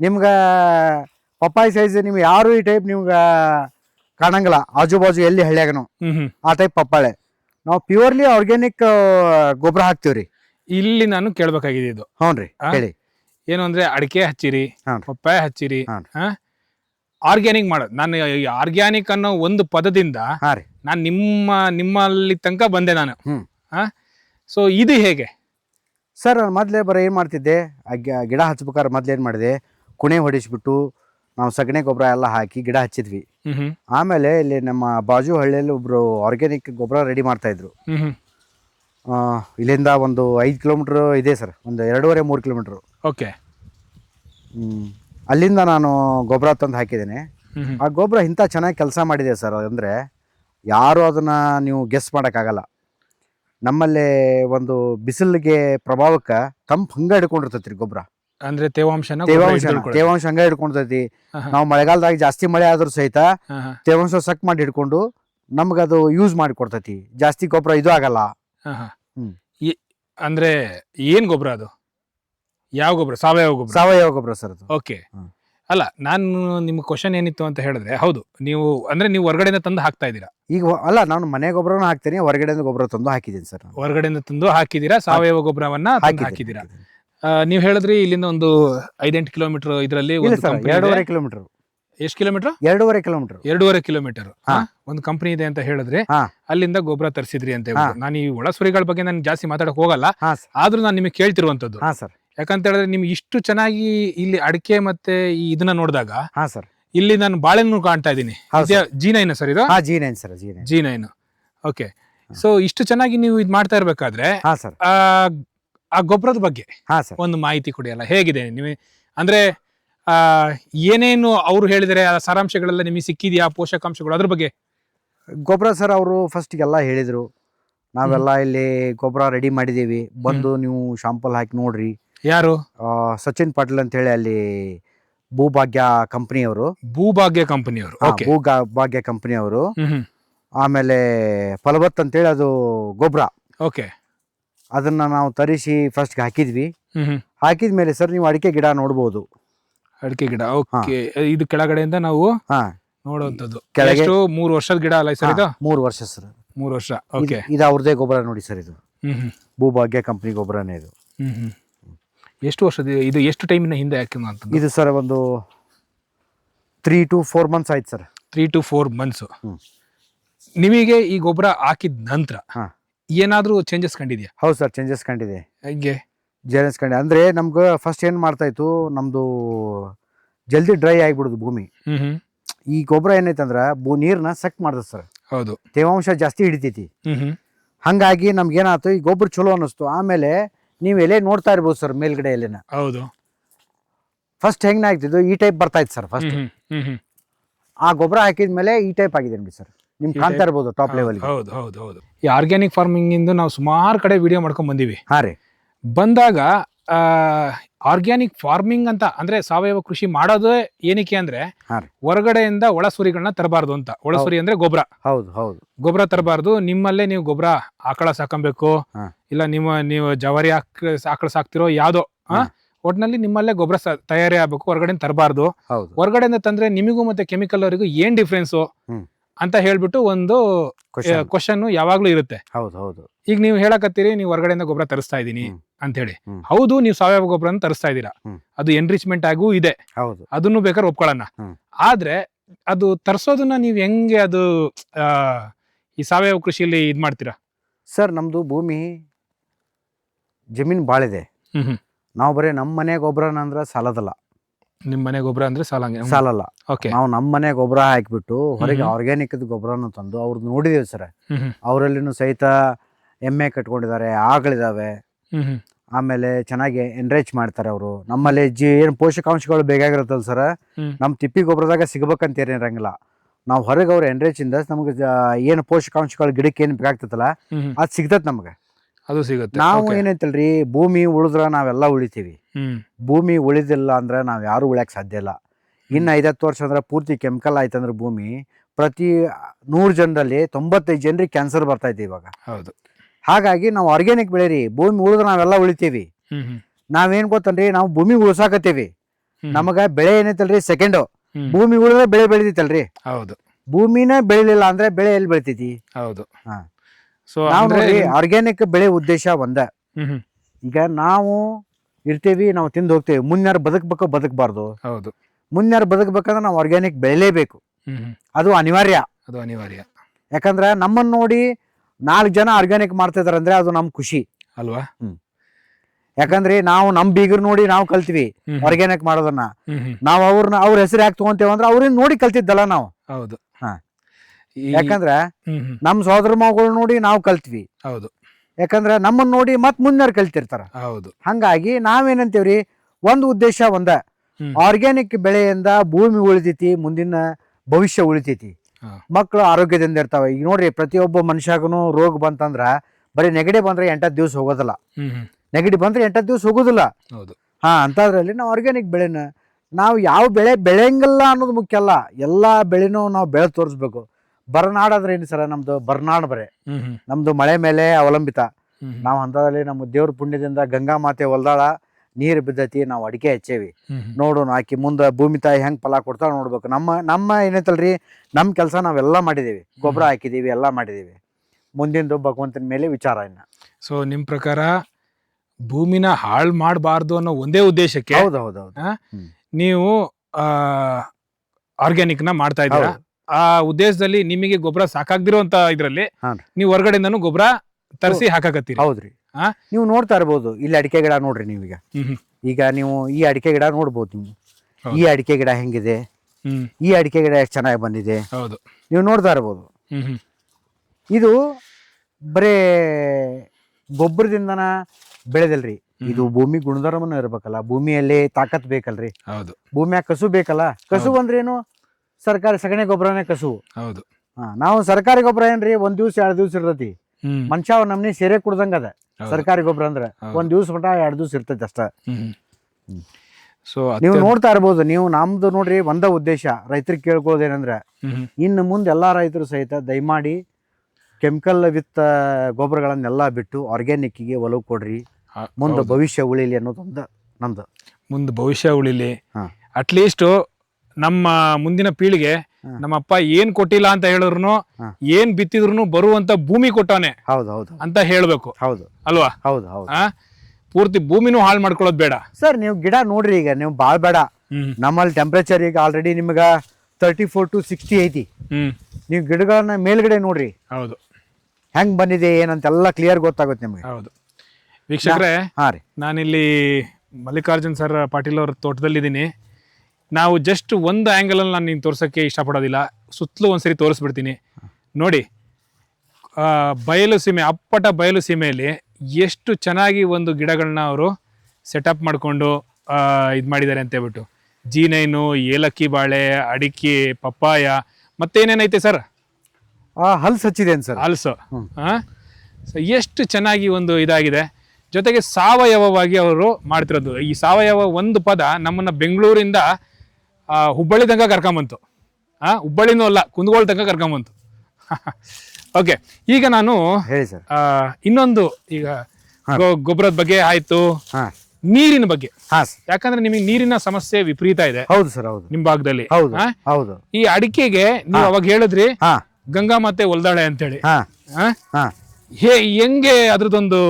ನಿಮ್ಗೆ ಪಪ್ಪಾಯ ಸೈಜ್ ನಿಮ್ಗೆ ಯಾರು ಈ ಟೈಪ್ ನಿಮ್ಗೆ ಕಾಣಂಗಿಲ್ಲ. ಆಜು ಬಾಜು ಎಲ್ಲಿ ಹಳ್ಳಿಯಾಗನು ಆ ಟೈಪ್ ಪಪ್ಪಾಳೆ. ನಾವು ಪ್ಯೂರ್ಲಿ ಆರ್ಗ್ಯಾನಿಕ್ ಗೊಬ್ಬರ ಹಾಕ್ತಿವ್ರಿ. ಇಲ್ಲಿ ನಾನು ಕೇಳ್ಬೇಕಾಗಿದೆ ಇದು. ಹ್ಞೂ ಆ? ಹೇಳಿ. ಏನು ಅಂದ್ರೆ ಅಡಿಕೆ ಹಚ್ಚಿರಿ ಹಾಂ. ಪಪ್ಪಾಯ ಹಚ್ಚಿರಿ ಹಾಂ. ಆರ್ಗ್ಯಾನಿಕ್ ಮಾಡೋದು ನಾನು ಆರ್ಗ್ಯಾನಿಕ್ ಅನ್ನೋ ಒಂದು ಪದದಿಂದ ಹಾ ರೀ. ನಾನು ನಿಮ್ಮ ನಿಮ್ಮಲ್ಲಿ ತನಕ ಬಂದೆ ನಾನು. ಹ್ಮ್. ಸೊ ಇದು ಹೇಗೆ? ಸರ್ ಮೊದಲೇ ಬರೋ ಏನು ಮಾಡ್ತಿದ್ದೆ? ಆ ಗಿ- ಗಿಡ ಹಚ್ಬೇಕಾದ್ರೆ ಮೊದ್ಲು ಏನು ಮಾಡಿದೆ? ಕುಣೆ ಹೊಡಿಸ್ಬಿಟ್ಟು ನಾವು ಸಗಣಿ ಗೊಬ್ಬರ ಎಲ್ಲ ಹಾಕಿ ಗಿಡ ಹಚ್ಚಿದ್ವಿ. ಆಮೇಲೆ ಇಲ್ಲಿ ನಮ್ಮ ಬಾಜು ಹಳ್ಳಿಯಲ್ಲಿ ಒಬ್ರು ಆರ್ಗ್ಯಾನಿಕ್ ಗೊಬ್ಬರ ರೆಡಿ ಮಾಡ್ತಾ ಇದ್ರು. ಆ, ಇಲ್ಲಿಂದ ಒಂದು ಐದು ಕಿಲೋಮೀಟರ್ ಇದೆ ಸರ್ ಒಂದು ಎರಡೂವರೆ ಮೂರು ಕಿಲೋಮೀಟರ್ ಓಕೆ ಅಲ್ಲಿಂದ ನಾನು ಗೊಬ್ಬರ ತಂದು ಹಾಕಿದ್ದೇನೆ. ಆ ಗೊಬ್ಬರ ಇಂಥ ಚೆನ್ನಾಗಿ ಕೆಲಸ ಮಾಡಿದೆ ಸರ್ ಅಂದರೆ ಯಾರು ಅದನ್ನ ನೀವು ಗೆಸ್ ಮಾಡೋಕ್ಕಾಗಲ್ಲ. ನಮ್ಮಲ್ಲಿ ಒಂದು ಬಿಸಿಲಿಗೆ ಪ್ರಭಾವಕ್ಕೆ ತಂಪು ಹಂಗೆ ಹಿಡ್ಕೊಂಡಿರ್ತೈತಿ ರೀ ಗೊಬ್ಬರ. ಅಂದ್ರೆ ತೇವಾಂಶನ ತೇವಾಂಶ. ತೇವಾಂಶ ಹಂಗ ಹಿಡ್ಕೊಂಡೈತಿ. ನಾವು ಮಳೆಗಾಲದಾಗ ಜಾಸ್ತಿ ಮಳೆ ಆದ್ರೂ ಸಹಿತ ತೇವಾಂಶ ಸಕ್ ಮಾಡಿ ಹಿಡ್ಕೊಂಡು ನಮ್ಗದು ಯೂಸ್ ಮಾಡಿ ಕೊಡ್ತೈತಿ. ಜಾಸ್ತಿ ಗೊಬ್ಬರ ಇದು ಆಗಲ್ಲ. ಅಂದ್ರೆ ಏನ್ ಗೊಬ್ಬರ ಅದು? ಯಾವ ಗೊಬ್ಬರ? ಸಾವಯವ ಗೊಬ್ಬರ? ಸಾವಯವ ಗೊಬ್ಬರ ಸರ್ ಅದು. ಓಕೆ. ಅಲ್ಲ ನಾನು ನಿಮ್ಮ ಕ್ವಶನ್ ಏನಿತ್ತು ಅಂತ ಹೇಳಿದ್ರೆ ಹೌದು ನೀವು ಅಂದ್ರೆ ನೀವು ಹೊರಗಡೆಯಿಂದ ತಂದು ಹಾಕ್ತಾ ಇದ್ದೀರಾ? ಈಗ ಅಲ್ಲ ನಾನು ಮನೆ ಗೊಬ್ಬರನೂ ಹಾಕ್ತೀನಿ ಹೊರಗಡೆಯಿಂದ ಗೊಬ್ಬರ ತಂದು ಹಾಕಿದ್ದೀನಿ ಸರ್. ಹೊರಗಡೆಯಿಂದ ತಂದು ಹಾಕಿದ್ದೀರಾ? ಸಾವಯವ ಗೊಬ್ಬರವನ್ನ ಹಾಕಿದ್ದೀರಾ? ನೀವು ಹೇಳಿದ್ರಿ ಇಲ್ಲಿಂದ ಒಂದು ಐದೆಂಟು ಕಿಲೋಮೀಟರ್ ಇದರಲ್ಲಿ ಇಲ್ಲ ಸರ್ ಎರಡೂವರೆ ಕಿಲೋಮೀಟರ್. ಎಷ್ಟು ಕಿಲೋಮೀಟರ್? ಎರಡೂವರೆ ಕಿಲೋಮೀಟರ್. ಎರಡೂವರೆ ಕಿಲೋಮೀಟರ್. ಒಂದು ಕಂಪನಿ ಇದೆ ಅಂತ ಹೇಳಿದ್ರೆ. ಅಲ್ಲಿಂದ ಗೊಬ್ಬರ ತರಿಸಿದ್ರಿ ಅಂತ ಹೇಳಿ ನಾನು ಈ ಒಳಸುರಿಗಳ ಬಗ್ಗೆ ನಾನು ಜಾಸ್ತಿ ಮಾತಾಡಕ್ ಹೋಗಲ್ಲ. ಆದ್ರೂ ನಾನು ನಿಮಗೆ ಕೇಳ್ತಿರುವಂತದ್ದು. ಹಾ ಸರ್. ಯಾಕಂತ ಹೇಳಿದ್ರೆ ನಿಮ್ಗೆ ಇಷ್ಟು ಚೆನ್ನಾಗಿ ಇಲ್ಲಿ ಅಡಿಕೆ ಮತ್ತೆ ಈ ಇದನ್ನ ನೋಡಿದಾಗ ಹಾ ಸರ್. ಇಲ್ಲಿ ನಾನು ಬಾಳೆಹಣ್ಣು ಕಾಣ್ತಾ ಇದ್ದೀನಿ. ಜೀನೈನ ಜಿ ನೈನ್ ಸರ್ ಇದು? ಹಾ G nine sir G nine okay so ಇಷ್ಟು ಚೆನ್ನಾಗಿ ನೀವು ಇದು ಮಾಡ್ತಾ ಇರ್ಬೇಕಾದ್ರೆ ಹಾ ಸರ್. ಆ ಗೊಬ್ಬರದ ಬಗ್ಗೆ ಹಾ ಸರ್. ಒಂದು ಮಾಹಿತಿ ಕೊಡಿ ಅಲ್ಲ. ಹೇಗಿದೆ? ನಿಮಗೆ ಅಂದ್ರೆ ಆ ಏನೇನು ಅವ್ರು ಹೇಳಿದರೆ ಆ ಸಾರಾಂಶಗಳೆಲ್ಲ ನಿಮಗೆ ಸಿಕ್ಕಿದೆಯಾ? ಪೋಷಕಾಂಶಗಳು? ಅದ್ರ ಬಗ್ಗೆ. ಗೊಬ್ಬರ ಸರ್ ಅವರು ಫಸ್ಟ್ ಎಲ್ಲ ಹೇಳಿದ್ರು. ನಾವೆಲ್ಲ ಇಲ್ಲಿ ಗೊಬ್ಬರ ರೆಡಿ ಮಾಡಿದೀವಿ ಬಂದು ನೀವು ಶಾಂಪಲ್ ಹಾಕಿ ನೋಡ್ರಿ. ಯಾರು? ಆ, ಸಚಿನ್ ಪಾಟೀಲ್ ಅಂತ ಹೇಳಿ ಅಲ್ಲಿ ಭೂಭಾಗ್ಯ ಕಂಪನಿಯವರು. ಭೂಭಾಗ್ಯ ಕಂಪನಿಯವರು. ಓಕೆ. ಭೂಗಾ ಭಾಗ್ಯ ಕಂಪನಿಯವರು ಹ್ಮ್. ಆಮೇಲೆ ಫಲವತ್ ಅಂತೇಳಿ ಅದು ಗೊಬ್ಬರ. ಓಕೆ. ಅದನ್ನ ನಾವು ತರಿಸಿ ಫಸ್ಟ್ಗೆ ಹಾಕಿದ್ವಿ. ಹಾಕಿದ ಮೇಲೆ ಸರ್ ನೀವು ಅಡಿಕೆ ಗಿಡ ನೋಡ್ಬೋದು. ಅಡಿಕೆ ಗಿಡ ಓಕೆ. ಇದು ಕೆಳಗಡೆಯಿಂದ ನಾವು ಹಾ. ನೋಡುವಂತದ್ದು ಕೆಳಗೆ- ಮೂರು ವರ್ಷದ ಗಿಡ ಅಲ್ಲ ಸರ್ ಇದು? ಮೂರು ವರ್ಷ ಸರ್ ಮೂರು ವರ್ಷ ಓಕೆ. ಇದು ಅವ್ರದೇ ಗೊಬ್ಬರ ನೋಡಿ ಸರ್ ಇದು. ಭೂಭಾಗ್ಯ ಕಂಪ್ನಿ ಗೊಬ್ಬರನೇ ಇದು. ಎಷ್ಟು ವರ್ಷದ ಇದು? ಎಷ್ಟು ಟೈಮಿನ ಹಿಂದೆ ಹಾಕಿ ಇದು ಸರ್ ಒಂದು ತ್ರೀ ಟು ಫೋರ್ ಮಂತ್ಸ್ ಆಯ್ತು sir three to four months. ನಿಮಗೆ ಈ ಗೊಬ್ಬರ ಹಾಕಿದ ನಂತರ ಹಾ. ಏನಾದ್ರೂ ಚೇಂಜಸ್ ಕಂಡಿದ್ಯಾ? ಹೌದು ಸರ್ ಚೇಂಜಸ್ ಕಂಡಿದೆ. ಹಂಗೆ? ಚೇಂಜಸ್ ಕಂಡಿದೆ. ಅಂದರೆ ನಮ್ಗೆ ಫಸ್ಟ್ ಏನು ಮಾಡ್ತಾ ಇತ್ತು ನಮ್ಮದು ಜಲ್ದಿ ಡ್ರೈ ಆಗಿಬಿಡುದು ಭೂಮಿ. ಹ್ಮ್ ಈ ಗೊಬ್ಬರ ಏನೈತೆ ಅಂದ್ರೆ ಭೂ ನೀರನ್ನ ಸಕ್ ಮಾಡ್ತದೆ ಸರ್. ಹೌದು. ತೇವಾಂಶ ಜಾಸ್ತಿ ಹಿಡಿತೈತಿ. ಹ್ಮ್ ಹಾಗಾಗಿ ನಮ್ಗೆ ಏನಾಯ್ತು ಈ ಗೊಬ್ಬರ ಚಲೋ ಅನ್ನಿಸ್ತು. ಆಮೇಲೆ ನೀವು ಎಲೆ ನೋಡ್ತಾ ಇರ್ಬೋದು ಸರ್ ಮೇಲ್ಗಡೆ ಎಲೆನ. ಹೌದು. ಫಸ್ಟ್ ಹೆಂಗ್ ಆಗ್ತಿದ್ದು ಈ ಟೈಪ್ ಬರ್ತಾ ಇತ್ತು ಸರ್ ಫಸ್ಟ್ ಹ್ಮ್ ಹ್ಮ್ ಹ್ಮ್ ಹ್ಮ್ ಆ ಗೊಬ್ಬರ ಹಾಕಿದ ಮೇಲೆ ಈ ಟೈಪ್ ಆಗಿದೆ ನೋಡಿ ಸರ್. ನಿಮ್ಗೆ ಕಾಣ್ತಾ ಇರ್ಬೋದು ಟಾಪ್ ಲೆವೆಲ್ ಹೌದು ಹೌದು ಹೌದು. ಈ ಆರ್ಗ್ಯಾನಿಕ್ ಫಾರ್ಮಿಂಗ್ ಇಂದ ನಾವು ಸುಮಾರು ಕಡೆ ವಿಡಿಯೋ ಮಾಡ್ಕೊಂಡ್ ಬಂದೀವಿ. ಹಾ ರೀ. ಬಂದಾಗ ಆರ್ಗ್ಯಾನಿಕ್ ಫಾರ್ಮಿಂಗ್ ಅಂತ ಅಂದ್ರೆ ಸಾವಯವ ಕೃಷಿ ಮಾಡೋದೇ ಏನಕ್ಕೆ ಅಂದ್ರೆ. ಹೊರಗಡೆಯಿಂದ ಒಳಸುರಿಗಳನ್ನ ತರಬಾರ್ದು ಅಂತ. ಒಳಸುರಿ ಅಂದ್ರೆ ಗೊಬ್ಬರ ಹೌದು ಹೌದು. ಗೊಬ್ಬರ ತರಬಾರ್ದು. ನಿಮ್ಮಲ್ಲೇ ನೀವು ಗೊಬ್ಬರ ಆಕಳ ಸಾಕಬೇಕು ಇಲ್ಲ ನಿಮ್ಮ ನೀವು ಜವಾರಿ ಆಕಳ ಸಾಕ್ತಿರೋ ಯಾವ್ದೋ. ಒಟ್ನಲ್ಲಿ ನಿಮ್ಮಲ್ಲೇ ಗೊಬ್ಬರ ತಯಾರಿ ಆಗ್ಬೇಕು ಹೊರಗಡೆ ತರಬಾರ್ದು. ಹೌದು. ಹೊರಗಡೆಯಿಂದ ತಂದ್ರೆ ನಿಮಗೂ ಮತ್ತೆ ಕೆಮಿಕಲ್ ಅವರಿಗೂ ಏನ್ ಡಿಫ್ರೆನ್ಸು. ಅಂತ ಹೇಳ್ಬಿಟ್ಟು ಒಂದು ಕ್ವಶನ್ ಕ್ವಶನ್ ಯಾವಾಗ್ಲೂ ಇರುತ್ತೆ. ಹೌದು ಹೌದು. ಈಗ ನೀವು ಹೇಳಕತ್ತೀರಿ ನೀವು ಹೊರಗಡೆಯಿಂದ ಗೊಬ್ಬರ ತರಿಸ್ತಾ ಇದ್ದೀನಿ ಹ್ಮ್. ಅಂತ ಹೇಳಿ. ಹ್ಮ್. ಹೌದು ನೀವು ಸಾವಯವ ಗೊಬ್ಬರ ತರಿಸ್ತಾ ಇದ್ದೀರಾ. ಹ್ಮ್. ಅದು ಎನ್ರಿಚ್ಮೆಂಟ್ ಆಗೂ ಇದೆ. ಹೌದು. ಅದನ್ನು ಬೇಕಾದ್ರೆ ಒಪ್ಕೊಳ್ಳೋಣ. ಹ್ಮ್. ಆದ್ರೆ ಅದು ತರಿಸೋದನ್ನ ನೀವು ಹೆಂಗೆ ಅದು ಆ, ಈ ಸಾವಯವ ಕೃಷಿಯಲ್ಲಿ ಇದ್ ಮಾಡ್ತೀರಾ? ಸರ್ ನಮ್ಮದು ಭೂಮಿ ಜಮೀನು ಭಾಳ ಇದೆ ಹ್ಮ್ ಹ್ಮ್. ನಾವು ಬರೀ ನಮ್ಮ ಮನೆ ಗೊಬ್ಬರನ ಅಂದ್ರೆ ಸಾಲದಲ್ಲ. ನಿಮ್ ಮನೆ ಗೊಬ್ಬರ ಅಂದ್ರೆ ಸಾಲಂಗೆ? ಸಾಲಲ್ಲ. ಓಕೆ ನಾವು ನಮ್ಮ ಮನೆ ಗೊಬ್ಬರ ಹಾಕಿಬಿಟ್ಟು ಹೊರಗೆ. ಆರ್ಗ್ಯಾನಿಕ್ ಗೊಬ್ಬರನ ತಂದು ಅವ್ರದ್ದು ನೋಡಿದೇವೆ ಸರ್. ಅವರಲ್ಲಿನೂ ಸಹಿತ ಎಮ್ಮೆ ಕಟ್ಕೊಂಡಿದ್ದಾರೆ ಆಗಳಿದಾವೆ. ಆಮೇಲೆ ಚೆನ್ನಾಗಿ ಎನ್ರೇಚ್ ಮಾಡ್ತಾರೆ ಅವರು. ನಮ್ಮಲ್ಲಿ ಜಿ ಏನು ಪೋಷಕಾಂಶಗಳು ಬೇಕಾಗಿರುತ್ತಲ್ಲ ಸರ್. ನಮ್ಮ ತಿಪ್ಪಿ ಗೊಬ್ಬರದಾಗ ಸಿಗ್ಬೇಕಂತ ಏನಿರಂಗಿಲ್ಲ ನಾವು ಹೊರಗೆ ಅವ್ರ ಎನ್ರೇಚಿಂದ ನಮಗೆ ಏನು ಪೋಷಕಾಂಶಗಳು ಗಿಡಕ್ಕೆ ಏನು ಬೇಕಾಗ್ತದಲ್ಲ. ಅದು ಸಿಗ್ತದೆ ನಮಗೆ. ಅದು ಸಿಗುತ್ತೆ. ನಾವು. ಏನೈತಲ್ರಿ ಭೂಮಿ ಉಳಿದ್ರ ನಾವೆಲ್ಲ ಉಳಿತೀವಿ. ಭೂಮಿ ಉಳಿದಿಲ್ಲ ಅಂದ್ರೆ ನಾವು ಯಾರು ಉಳಿಯಕ್ಕೆ ಸಾಧ್ಯ ಇಲ್ಲ. ಇನ್ನು ಐದತ್ತು ವರ್ಷ ಅಂದ್ರೆ ಪೂರ್ತಿ ಕೆಮಿಕಲ್ ಆಯ್ತಂದ್ರೆ ಭೂಮಿ ಪ್ರತಿ ನೂರು ಜನರಲ್ಲಿ ತೊಂಬತ್ತೈದು ಜನರಿಗೆ ಕ್ಯಾನ್ಸರ್ ಬರ್ತೈತೆ ಇವಾಗ. ಹೌದು. ಹಾಗಾಗಿ ನಾವು ಆರ್ಗ್ಯಾನಿಕ್ ಬೆಳೆರಿ ಭೂಮಿ ಉಳಿದ್ರೆ ನಾವೆಲ್ಲ ಉಳಿತೀವಿ. ನಾವೇನ್ ಗೊತ್ತನ್ರಿ ನಾವು ಭೂಮಿ ಉಳ್ಸಾಕತ್ತೀವಿ. ನಮಗ ಬೆಳೆ ಏನೈತಲ್ರಿ ಸೆಕೆಂಡ್. ಭೂಮಿ ಉಳಿದ್ರೆ ಬೆಳೆ ಬೆಳಿತೈತಲ್ರಿ. ಹೌದು. ಭೂಮಿನೇ ಬೆಳಿಲಿಲ್ಲ ಅಂದ್ರೆ ಬೆಳೆ ಎಲ್ಲಿ ಬೆಳಿತೈತಿ? ಹೌದು. ಹಾ. ಸೊ ಆರ್ಗ್ಯಾನಿಕ್ ಬೆಳೆ ಉದ್ದೇಶ ಒಂದ. ಈಗ ನಾವು ಇರ್ತೀವಿ ನಾವು ತಿಂದು ಹೋಗ್ತೇವೆ. ಮುನ್ಯಾರು ಬದುಕಬೇಕು ಬದುಕಬಾರ್ದು. ಹೌದು. ಮುನ್ಯಾರು ಬದುಕಬೇಕಂದ್ರೆ ನಾವು ಆರ್ಗ್ಯಾನಿಕ್ ಹ್ಮ್. ಅದು ಅನಿವಾರ್ಯ. ಅದು ಅನಿವಾರ್ಯ. ಯಾಕಂದ್ರೆ ನಮ್ಮನ್ನು ನೋಡಿ ನಾಲ್ಕು ಜನ ಆರ್ಗ್ಯಾನಿಕ್ ಮಾಡ್ತಿದಾರೆ ಅಂದ್ರೆ ಅದು ನಮ್ ಖುಷಿ. ಅಲ್ವಾ? ಯಾಕಂದ್ರೆ ನಾವು ನಮ್ ಬೀಗರ್ ನೋಡಿ ನಾವು ಕಲ್ತೀವಿ. ಆರ್ಗ್ಯಾನಿಕ್ ಮಾಡೋದನ್ನ. ನಾವು ಅವ್ರನ್ನ ಅವ್ರ ಹೆಸರು ಯಾಕೆ ತಗೊಂತೇವೆ ಅಂದ್ರೆ ಅವ್ರನ್ನ ನೋಡಿ ಕಲ್ತಿದ್ದಲ್ಲ ನಾವು. ಹೌದು. ಯಾಕಂದ್ರೆ. ನಮ್ಮ ಸೋದರ ಮಗಳು ನೋಡಿ ನಾವು ಕಲ್ತಿವಿ. ಹೌದು. ಯಾಕಂದ್ರೆ ನಮ್ಮನ್ನ ನೋಡಿ ಮತ್ತೆ ಮುನ್ನರ್ ಕಲ್ತಿರ್ತಾರ ಹೌದು. ಹಂಗಾಗಿ ನಾವೇನಂತೀವ್ರಿ? ಒಂದು ಉದ್ದೇಶ ಒಂದ. ಆರ್ಗ್ಯಾನಿಕ್ ಬೆಳೆಯಿಂದ ಭೂಮಿ ಉಳಿತೈತಿ ಮುಂದಿನ ಭವಿಷ್ಯ ಉಳಿತೈತಿ. ಮಕ್ಳು ಮಕ್ಕಳು ಆರೋಗ್ಯದಿಂದ ಇರ್ತಾವ. ಈಗ ನೋಡ್ರಿ ಪ್ರತಿಯೊಬ್ಬ ಮನುಷ್ಯಾಗನು ರೋಗ ಬಂತಂದ್ರ ಬರೀ ನೆಗಡಿ ಬಂದ್ರೆ ಎಂಟತ್ತು ದಿವಸ ಹೋಗೋದಿಲ್ಲ. ನೆಗಡಿ ಬಂದ್ರೆ ಎಂಟತ್ತು ದಿವಸ ಹೋಗೋದಿಲ್ಲ. ಹೌದು. ಹಾ ಅಂತದ್ರಲ್ಲಿ ನಾವು ಆರ್ಗ್ಯಾನಿಕ್ ಬೆಳೆನ ನಾವು ಯಾವ ಬೆಳೆ ಬೆಳೆಯಂಗಿಲ್ಲ ಅನ್ನೋದು ಮುಖ್ಯ ಅಲ್ಲ. ಎಲ್ಲಾ ಬೆಳೆನೂ ನಾವು ಬೆಳೆ ತೋರಿಸ್ಬೇಕು. ಬರನಾಡ್ ಅಂದ್ರೆ ಏನು ಸರ ನಮ್ದು? ಬರ್ನಾಡ್ ಬರೆ. ನಮ್ದು ಮಳೆ ಮೇಲೆ ಅವಲಂಬಿತ. ನಾವು ಹಂತದಲ್ಲಿ ನಮ್ಮ ದೇವ್ರ ಪುಣ್ಯದಿಂದ ಗಂಗಾ ಮಾತೆ ಹೊಲ್ದಾಳ ನೀರು ಬಿದ್ದತಿ ನಾವು ಅಡಿಕೆ ಹಚ್ಚೇವಿ. ನೋಡೋಣ ಆಕಿ ಮುಂದೆ ಭೂಮಿ ತಾಯಿ ಹೆಂಗ್ ಫಲ ಕೊಡ್ತಾಳ ನೋಡ್ಬೇಕು. ನಮ್ಮ ನಮ್ಮ ಏನೈತಲ್ರಿ ನಮ್ಮ ಕೆಲಸ ನಾವೆಲ್ಲ ಮಾಡಿದೀವಿ. ಗೊಬ್ಬರ ಹಾಕಿದೀವಿ ಎಲ್ಲ ಮಾಡಿದೀವಿ. ಮುಂದಿಂದು ಭಗವಂತನ ಮೇಲೆ ವಿಚಾರ ಇನ್ನ. ಸೊ ನಿಮ್ ಪ್ರಕಾರ ಭೂಮಿನ ಹಾಳ್ ಮಾಡಬಾರ್ದು ಅನ್ನೋ ಒಂದೇ ಉದ್ದೇಶಕ್ಕೆ ಹೌದು ಹೌದು ಹೌದು. ನೀವು ಆರ್ಗ್ಯಾನಿಕ್ನ ಮಾಡ್ತಾ ಇದ್ದೀರಾ. ಆ ಉದ್ದೇಶದಲ್ಲಿ ನಿಮಗೆ ಗೊಬ್ಬರ ಸಾಕಾಗ್ದಿರೋ ಅಂತ ಇದ್ರಲ್ಲಿ ಹಾನ್ರಿ. ನೀವು ಹೊರಗಡೆಯಿಂದನೂ ಗೊಬ್ಬರ ತರಿಸಿ ಹಾಕಾಕತ್ತೀರಿ. ಹೌದ್ರಿ. ಆ? ನೀವು ನೋಡ್ತಾ ಇರ್ಬೋದು ಇಲ್ಲಿ ಅಡಿಕೆ ಗಿಡ ನೋಡ್ರಿ ನೀವೀಗ. ಹ್ಮ್ ಹ್ಮ್. ಈಗ ನೀವು ಈ ಅಡಿಕೆ ಗಿಡ ನೋಡ್ಬೋದು ನೀವು. ಈ ಅಡಿಕೆ ಗಿಡ ಹೆಂಗಿದೆ? ಹ್ಮ್. ಈ ಅಡಿಕೆ ಗಿಡ ಎಷ್ಟು ಚೆನ್ನಾಗಿ ಬಂದಿದೆ? ಹೌದು. ನೀವು ನೋಡ್ತಾ ಇರ್ಬೋದು. ಹ್ಮ್ ಹ್ಮ್. ಇದು ಬರೇ ಗೊಬ್ಬರದಿಂದನ ಬೆಳೆದಲ್ರಿ. ಇದು ಭೂಮಿ ಗುಣಧರ್ಮನೂ ಇರ್ಬೇಕಲ್ಲ. ಭೂಮಿಯಲ್ಲಿ ತಾಕತ್ ಬೇಕಲ್ರಿ. ಹೌದು. ಭೂಮಿಯಾಗ ಕಸು ಬೇಕಲ್ಲ. ಕಸು ಅಂದ್ರೇನು ಏನು ಸರ್ಕಾರಿ ಸಗಣಿ ಗೊಬ್ಬರನೇ ಕಸುವು ಹೌದು. ಹಾ ನಾವು ಸರ್ಕಾರಿ ಗೊಬ್ಬರ ಏನ್ರಿ? ಒಂದ್ ದಿವ್ಸ ಎರಡ್ ದಿವ್ಸ ಇರ್ತೈತಿ. ಮನುಷ್ಯ ನಮ್ನಿ ಸೇರೆ ಕುಡ್ದಂಗ ಅದ. ಸರ್ಕಾರಿ ಗೊಬ್ಬರ ಅಂದ್ರೆ. ಒಂದ್ ದಿವ್ಸ ಮಟ ಎರಡ್ ದಿವ್ಸ ಇರ್ತೈತಿ ಅಷ್ಟ. ಸೊ ನೀವು ನೋಡ್ತಾ ಇರ್ಬೋದು ನೀವು ನಮ್ದು ನೋಡ್ರಿ ಒಂದ ಉದ್ದೇಶ ರೈತರಿಗೆ ಕೇಳ್ಕೊಳ್ಳೋದೇನಂದ್ರೆ ಇನ್ನು ಮುಂದೆ ಎಲ್ಲಾ ರೈತರು ಸಹಿತ ದಯಮಾಡಿ ಕೆಮಿಕಲ್ ವಿತ್ ಗೊಬ್ಬರಗಳನ್ನೆಲ್ಲ ಬಿಟ್ಟು ಆರ್ಗ್ಯಾನಿಕ್ಗೆ ಒಲವು ಕೊಡ್ರಿ. ಮುಂದೆ ಭವಿಷ್ಯ ಉಳಿಲಿ ಅನ್ನೋದೊಂದು ನಮ್ದು. ಮುಂದೆ ಭವಿಷ್ಯ ಉಳಿಲಿ. ಅಟ್ಲೀಸ್ಟ್ ನಮ್ಮ ಮುಂದಿನ ಪೀಳಿಗೆ ನಮ್ಮ ನಮ್ಮಪ್ಪ ಏನ್ ಕೊಟ್ಟಿಲ್ಲ ಅಂತ ಹೇಳಿದ್ರು. ಏನ್ ಬಿತ್ತಿದ್ರು ಬರುವಂತ ಭೂಮಿ ಕೊಟ್ಟವನೆ ಹೌದು ಹೌದು. ಅಂತ ಹೇಳ್ಬೇಕು. ಹೌದು. ಅಲ್ವಾ? ಹೌದು ಹೌದು. ಆ? ಪೂರ್ತಿ ಭೂಮಿನೂ ಹಾಳು ಮಾಡ್ಕೊಳ್ಳೋದು ಬೇಡ. ಸರ್ ನೀವು ಗಿಡ ನೋಡ್ರಿ ಈಗ ನೀವು ಭಾಳ ಬೇಡ. ನಮ್ಮಲ್ಲಿ ಟೆಂಪ್ರೇಚರ್ ಈಗ ಆಲ್ರೆಡಿ ನಿಮ್ಗೆ ತರ್ಟಿ ಫೋರ್ ಟು ಸಿಕ್ಸ್ಟಿ ಐತಿ. ಹ್ಮ್. ನೀವು ಗಿಡಗಳನ್ನ ಮೇಲ್ಗಡೆ ನೋಡ್ರಿ. ಹೌದು. ಹೆಂಗ್ ಬಂದಿದೆ ಏನಂತೆಲ್ಲ ಕ್ಲಿಯರ್ ಗೊತ್ತಾಗುತ್ತೆ ನಿಮಗೆ. ಹೌದು. ವೀಕ್ಷಕರೇ ಹಾ ರೀ. ನಾನಿಲ್ಲಿ ಮಲ್ಲಿಕಾರ್ಜುನ್ ಸರ್ ಪಾಟೀಲ್ ಅವ್ರ ತೋಟದಲ್ಲಿದ್ದೀನಿ. ನಾವು ಜಸ್ಟ್ ಒಂದು ಆ್ಯಂಗಲಲ್ಲಿ ನಾನು ನಿಂಗೆ ತೋರ್ಸೋಕ್ಕೆ ಇಷ್ಟಪಡೋದಿಲ್ಲ. ಸುತ್ತಲೂ ಒಂದ್ಸರಿ ತೋರಿಸ್ಬಿಡ್ತೀನಿ. ನೋಡಿ ಬಯಲು ಸೀಮೆ ಅಪ್ಪಟ ಬಯಲು ಸೀಮೆಯಲ್ಲಿ ಎಷ್ಟು ಚೆನ್ನಾಗಿ ಒಂದು ಗಿಡಗಳನ್ನ ಅವರು ಸೆಟಪ್ ಮಾಡಿಕೊಂಡು ಇದು ಮಾಡಿದ್ದಾರೆ ಅಂತ ಹೇಳ್ಬಿಟ್ಟು. ಜೀನೈನು ಏಲಕ್ಕಿ ಬಾಳೆ ಅಡಿಕೆ ಪಪ್ಪಾಯ ಮತ್ತೇನೇನೈತೆ ಸರ್? ಹಲ್ಸು ಹಚ್ಚಿದೇನು ಸರ್. ಹಲ್ಸು. ಹಾಂ ಎಷ್ಟು ಚೆನ್ನಾಗಿ ಒಂದು ಇದಾಗಿದೆ. ಜೊತೆಗೆ ಸಾವಯವವಾಗಿ ಅವರು ಮಾಡ್ತಿರೋದು. ಈ ಸಾವಯವ ಒಂದು ಪದ ನಮ್ಮನ್ನು ಬೆಂಗಳೂರಿಂದ ಹುಬ್ಬಳ್ಳಿ ತನಕ ಕರ್ಕೊಂಬಂತು. ಆ ಹುಬ್ಬಳ್ಳಿನೂ ಅಲ್ಲ ಕುಂದಗೋಳ ತನಕ ಕರ್ಕೊಂಬಂತು. ಓಕೆ ಈಗ ನಾನು ಹೇಳಿ ಸರ್. ಇನ್ನೊಂದು ಈಗ ಗೊ- ಗೊಬ್ಬರದ ಬಗ್ಗೆ ಆಯ್ತು. ಹಾ. ನೀರಿನ ಬಗ್ಗೆ. ಹಾ ಸರ್. ಯಾಕಂದ್ರೆ ನಿಮಗೆ ನೀರಿನ ಸಮಸ್ಯೆ ವಿಪರೀತ ಇದೆ. ಹೌದು ಸರ್ ಹೌದು. ನಿಮ್ ಭಾಗದಲ್ಲಿ. ಹೌದು ಆ? ಹೌದು. ಈ ಅಡಿಕೆಗೆ ನೀವು ಅವಾಗ ಹೇಳಿದ್ರಿ ಹಾ. ಗಂಗಾ ಮಾತೆ ಒಲ್ದಾಳೆ ಅಂತೇಳಿ. ಹಾ. ಆ? ಹಾ. ಹೇ ಹೆಂಗೆ ಅದ್ರದ್ದೊಂದು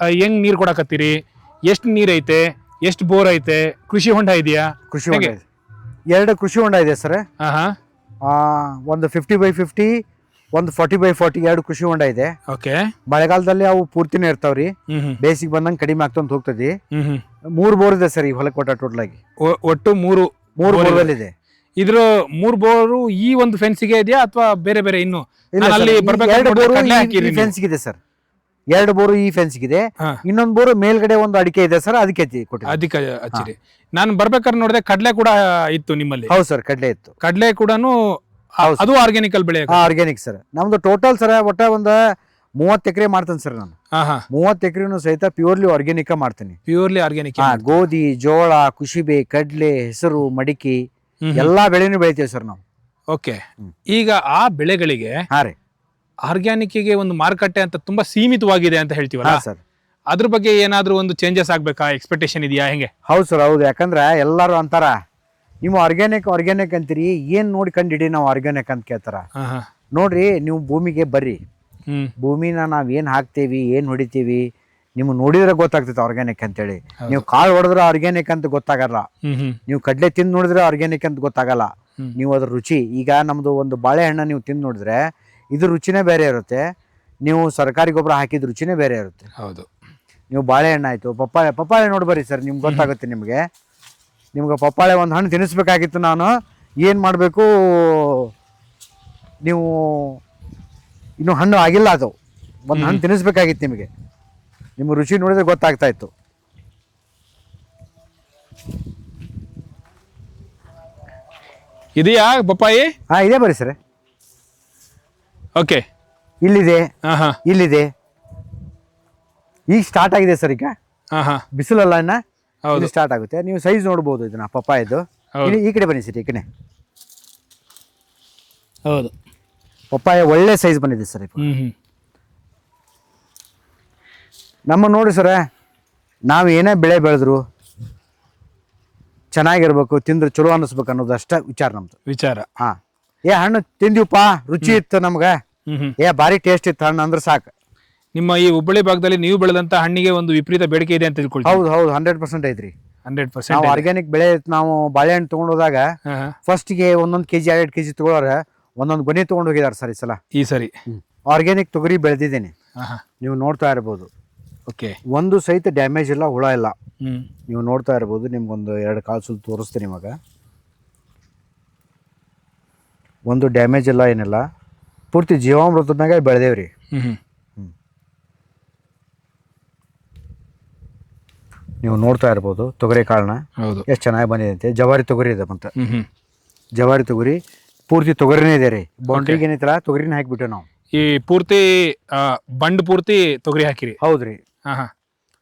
ಆ, ಹೆಂಗ್ ನೀರ್ ಕೊಡಕತ್ತೀರಿ? ಎಷ್ಟು ನೀರ್ ಐತೆ ಎಷ್ಟು ಬೋರ್ ಐತೆ? ಕೃಷಿ ಹೊಂಡ ಇದೆಯಾ? ಕೃಷಿ ಹೊಂಡ ಇದೆ. ಎರಡು ಕೃಷಿ ಹೊಂಡ ಇದೆ ಸರ್. ಆಹಾ. ಒಂದು ಫಿಫ್ಟಿ ಬೈ ಫಿಫ್ಟಿ ಒಂದು ಫಾರ್ಟಿ ಬೈ ಫಾರ್ಟಿ ಎರಡು ಕೃಷಿ ಹೊಂಡ ಇದೆ. ಓಕೆ. ಮಳೆಗಾಲದಲ್ಲಿ ಅವು ಪೂರ್ತಿನೇ ಇರ್ತಾವ್ರಿ. ಹ್ಮ್ ಹ್ಮ್. ಬೇಸಿಗೆ ಬಂದಂಗೆ ಕಡಿಮೆ ಆಗ್ತಂತ ಹೋಗ್ತದೆ. ಹ್ಮ್ ಹ್ಮ್. ಮೂರು ಬೋರ್ ಇದೆ ಸರ್ ಈ ಹೊಲಕ್ಕೆ ಕೊಟ್ಟ ಟೋಟಲ್ ಆಗಿ. ಒ- ಒಟ್ಟು ಮೂರು ಮೂರು ಬೋರ್ ಬೋರ್ವೆಲ್ ಇದೆ ಇದ್ರ ಮೂರು ಬೋರು ಈ ಒಂದು ಫೆನ್ಸಿಗೆ ಇದೆಯಾ ಅಥವಾ ಬೇರೆ ಬೇರೆ ಇನ್ನು? ಇಲ್ಲ ನಾನು ಅಲ್ಲಿ ಈ ಬರ್ಬೇಕಾದ್ರೆ ಎರಡು ನೋಡಿದ್ರೆ ಕಡ್ಲೆ ಹಾಕಿರಿ ನೀವು. ಫೆನ್ಸ್ಗೆ ಇದೆ ಸರ್. ಎರಡು ಬೋರು ಈ ಫೆನ್ಸ್ ಇದೆ. ಇನ್ನೊಂದು ಬೋರು ಮೇಲ್ಗಡೆ ಒಂದು ಅಡಿಕೆ ಇದೆ ಸರ್ ಅದಕ್ಕೆ ಕೊಟ್ಟಿದೆ ಅದಕ್ಕೆ ಹಚ್ಚಿರಿ ನಾನು ಬರ್ಬೇಕಾದ್ರೆ ನೋಡಿದೆ ಕಡಲೆ ಕೂಡ ಇತ್ತು ನಿಮ್ಮಲ್ಲಿ. ಹೌದು ಸರ್ ಕಡಲೆ ಇತ್ತು. ಕಡಲೆ ಕೂಡ ಅದು ಆರ್ಗ್ಯಾನಿಕಲ್ ಬೆಳೆ ಆರ್ಗ್ಯಾನಿಕ್ ಸರ್. ನಮ್ದು ಟೋಟಲ್ ಸರ್ ಒಟ್ಟ ಒಂದು ಮೂವತ್ತು ಎಕರೆ ಮಾಡ್ತೇನೆ ಸರ್ ನಾನು. ಮೂವತ್ತು ಎಕರೆನು ಸಹಿತ ಪ್ಯೂರ್ಲಿ ಆರ್ಗ್ಯಾನಿಕ್ ಮಾಡ್ತೀನಿ. ಪ್ಯೂರ್ಲಿ ಆರ್ಗ್ಯಾನಿಕ್ ಗೋಧಿ ಜೋಳ ಕುಶಿಬೆ ಕಡ್ಲೆ ಹೆಸರು ಮಡಿಕೆ ಎಲ್ಲಾ ಬೆಳೆನೂ ಬೆಳಿತೀವಿ ಸರ್ ನಾವು. ಓಕೆ ಈಗ ಆ ಬೆಳೆಗಳಿಗೆ ಹಾ ರೀ. ಆರ್ಗ್ಯಾನಿಕ್ಗೆ ಒಂದು ಮಾರುಕಟ್ಟೆ ಅಂತ ತುಂಬಾ ಸೀಮಿತವಾಗಿದೆ ಅಂತ ಹೇಳ್ತೀವಲ್ಲ? ಸರ್. ಅದ್ರ ಬಗ್ಗೆ ಏನಾದ್ರೂ ಒಂದು ಚೇಂಜಸ್ ಆಗ್ಬೇಕಾ? ಎಕ್ಸ್ಪೆಕ್ಟೇಷನ್ ಇದೆಯಾ? ಹೆಂಗೆ? ಹೌದು ಸರ್ ಹೌದು. ಯಾಕಂದ್ರೆ ಎಲ್ಲರೂ ಅಂತಾರ ನೀವು ಆರ್ಗ್ಯಾನಿಕ್ ಆರ್ಗ್ಯಾನಿಕ್ ಅಂತೀರಿ. ಏನ್ ನೋಡಿ ಕಂಡಿಡಿ ನಾವು ಆರ್ಗ್ಯಾನಿಕ್ ಅಂತ ಕೇಳ್ತಾರ. ನೋಡ್ರಿ ನೀವು ಭೂಮಿಗೆ ಬರ್ರಿ. ಭೂಮಿನ ನಾವ್ ಏನ್ ಹಾಕ್ತೇವಿ ಏನ್ ಹೊಡಿತೀವಿ ನಿಮ್ಗೆ ನೋಡಿದ್ರೆ ಗೊತ್ತಾಗ್ತೈತೆ ಆರ್ಗ್ಯಾನಿಕ್ ಅಂತೇಳಿ. ಹೇಳಿ ನೀವು ಕಾಳು ಹೊಡೆದ್ರೆ ಆರ್ಗ್ಯಾನಿಕ್ ಅಂತ ಗೊತ್ತಾಗಲ್ಲ. ನೀವು ಕಡಲೆ ತಿಂದು ನೋಡಿದ್ರೆ ಆರ್ಗ್ಯಾನಿಕ್ ಅಂತ ಗೊತ್ತಾಗಲ್ಲ. ನೀವು ಅದ್ರ ರುಚಿ. ಈಗ ನಮ್ದು ಒಂದು ಬಾಳೆಹಣ್ಣ ನೀವು ತಿಂದು ನೋಡಿದ್ರೆ ಇದು ರುಚಿನೇ ಬೇರೆ ಇರುತ್ತೆ. ನೀವು ಸರ್ಕಾರಿ ಗೊಬ್ಬರ ಹಾಕಿದ ರುಚಿನೇ ಬೇರೆ ಇರುತ್ತೆ. ಹೌದು. ನೀವು ಬಾಳೆಹಣ್ಣು ಆಯಿತು ಪಪ್ಪಾಳೆ ಪಪ್ಪಾಳೆ ನೋಡಿ ಬರ್ರಿ ಸರ್ ನಿಮ್ಗೆ ಗೊತ್ತಾಗುತ್ತೆ ನಿಮಗೆ. ನಿಮ್ಗೆ ಪಪ್ಪಾಳೆ ಒಂದು ಹಣ್ಣು ತಿನ್ನಿಸ್ಬೇಕಾಗಿತ್ತು ನಾನು ಏನು ಮಾಡಬೇಕು? ನೀವು ಇನ್ನು ಹಣ್ಣು ಆಗಿಲ್ಲ ಅದು. ಒಂದು ಹಣ್ಣು ತಿನ್ನಿಸ್ಬೇಕಾಗಿತ್ತು ನಿಮಗೆ. ನಿಮ್ಮ ರುಚಿ ನೋಡಿದ್ರೆ ಗೊತ್ತಾಗ್ತಾ ಇತ್ತು. ಇದೆಯಾ ಪಪ್ಪಾಯಿ? ಹಾಂ ಇದೆ ಬರ್ರಿ ಸರ್. ಓಕೆ ಇಲ್ಲಿದೆ. ಹಾ ಹಾ ಇಲ್ಲಿದೆ. ಈಗ ಸ್ಟಾರ್ಟ್ ಆಗಿದೆ ಸರ್ ಈಗ. ಹಾ ಹಾ ಬಿಸಿಲಲ್ಲ ಇನ್ನ? ಹೌದು. ಸ್ಟಾರ್ಟ್ ಆಗುತ್ತೆ. ನೀವು ಸೈಜ್ ನೋಡ್ಬೋದು ಇದನ್ನ ಪಪ್ಪಾಯದು ಹೌದು. ಈ ಕಡೆ ಬನ್ನಿ ಸರ್ ಈ ಕಡೆ. ಹೌದು. ಪಪ್ಪಾಯ ಒಳ್ಳೆ ಸೈಜ್ ಬಂದಿದೆ ಸರ್ ಹ್ಮ್ ಹ್ಮ್. ನಮ್ಮ ನೋಡಿ ಸರ ನಾವು ಏನೇ ಬೆಳೆ ಬೆಳೆದ್ರು ಚೆನ್ನಾಗಿರ್ಬೇಕು ತಿಂದ್ರೆ ಚಲೋ ಅನ್ನಿಸ್ಬೇಕು ಅನ್ನೋದು ಅಷ್ಟ ವಿಚಾರ ನಮ್ದು. ವಿಚಾರ. ಹಾ. ಏ ಹಣ್ಣು ತಿಂದಿವಪ್ಪ ರುಚಿ ಇತ್ತು ನಮ್ಗೆ. ಏ ಭಾರಿ ಟೇಸ್ಟ್ ಇತ್ತು ಹಣ್ಣು ಅಂದ್ರೆ ಸಾಕು. ನಿಮ್ಮ ಈ ಹುಬ್ಬಳ್ಳಿ ಭಾಗದಲ್ಲಿ ನೀವು ಬೆಳೆದಂತ ಹಣ್ಣಿಗೆ ಒಂದು ವಿಪರೀತ ಬೇಡಿಕೆ ಇದೆ ಅಂತ ತಿಳ್ಕೊಳ್ತೀವಿ ಹೌದು ಹೌದು ಹಂಡ್ರೆಡ್ ಪರ್ಸೆಂಟ್ ಐತ್ರಿ. ಹಂಡ್ರೆಡ್ ನಾವು ಪರ್ಸೆಂಟ್ ಆರ್ಗ್ಯಾನಿಕ್ ಬೆಳೆ ನಾವು ಬಾಳೆಹಣ್ಣು ತೊಗೊಂಡು ಹೋದಾಗ ಫಸ್ಟ್. ಫಸ್ಟ್ಗೆ ಒಂದೊಂದು ಕೆಜಿ ಎರಡು ಕೆಜಿ ತಗೊಳ್ಳೋರೆ ಒಂದೊಂದು ಗೊನೆ ತಗೊಂಡು ಹೋಗಿದಾರೆ ಸರ್ ಈ ಸಲ. ಈ ಸರಿ. ಆರ್ಗ್ಯಾನಿಕ್ ತೊಗರಿ ಬೆಳೆದಿದ್ದೀನಿ. ನೀವು ನೋಡ್ತಾ ಇರ್ಬೋದು. ಓಕೆ. ಒಂದು ಸಹಿತ ಡ್ಯಾಮೇಜ್ ಇಲ್ಲ ಹುಳ ಇಲ್ಲ. ಹ್ಮ್. ನೀವು ನೋಡ್ತಾ ಇರ್ಬೋದು ನಿಮ್ಗೊಂದು ಎರಡು ಕಾಲು ಸುಲ್ ತೋರಿಸ್ತೀನಿ ಇವಾಗ ಒಂದು ಡ್ಯಾಮೇಜ್ ಇಲ್ಲ ಏನಿಲ್ಲ. ಪೂರ್ತಿ ಜೀವಾಮೃತದ ಮ್ಯಾಗ ಬೆಳೆದೇವ್ರಿ ನೀವು ನೋಡ್ತಾ ಇರ್ಬೋದು ತೊಗರಿ ಕಾಳನ್ನ. ಹೌದು. ಎಷ್ಟು ಚೆನ್ನಾಗಿ ಬಂದಿದೆ. ಅಂತ ಜವಾರಿ ತೊಗರಿ ಇದೆ ಹ್ಮ್ ಜವಾರಿ ತೊಗರಿ ಪೂರ್ತಿ ತೊಗರಿನೇ ಇದೆ ರೀ. ಬೌಂಡ್ರಿಗೆ ಏನೈತಲ್ಲ ತೊಗರಿನ ಹಾಕಿಬಿಟ್ಟೆ ನಾವು. ಈ ಪೂರ್ತಿ ಬಂಡ್ ಪೂರ್ತಿ ತೊಗರಿ ಹಾಕಿರಿ. ಹೌದ್ರಿ. ಹಾ ಹಾ.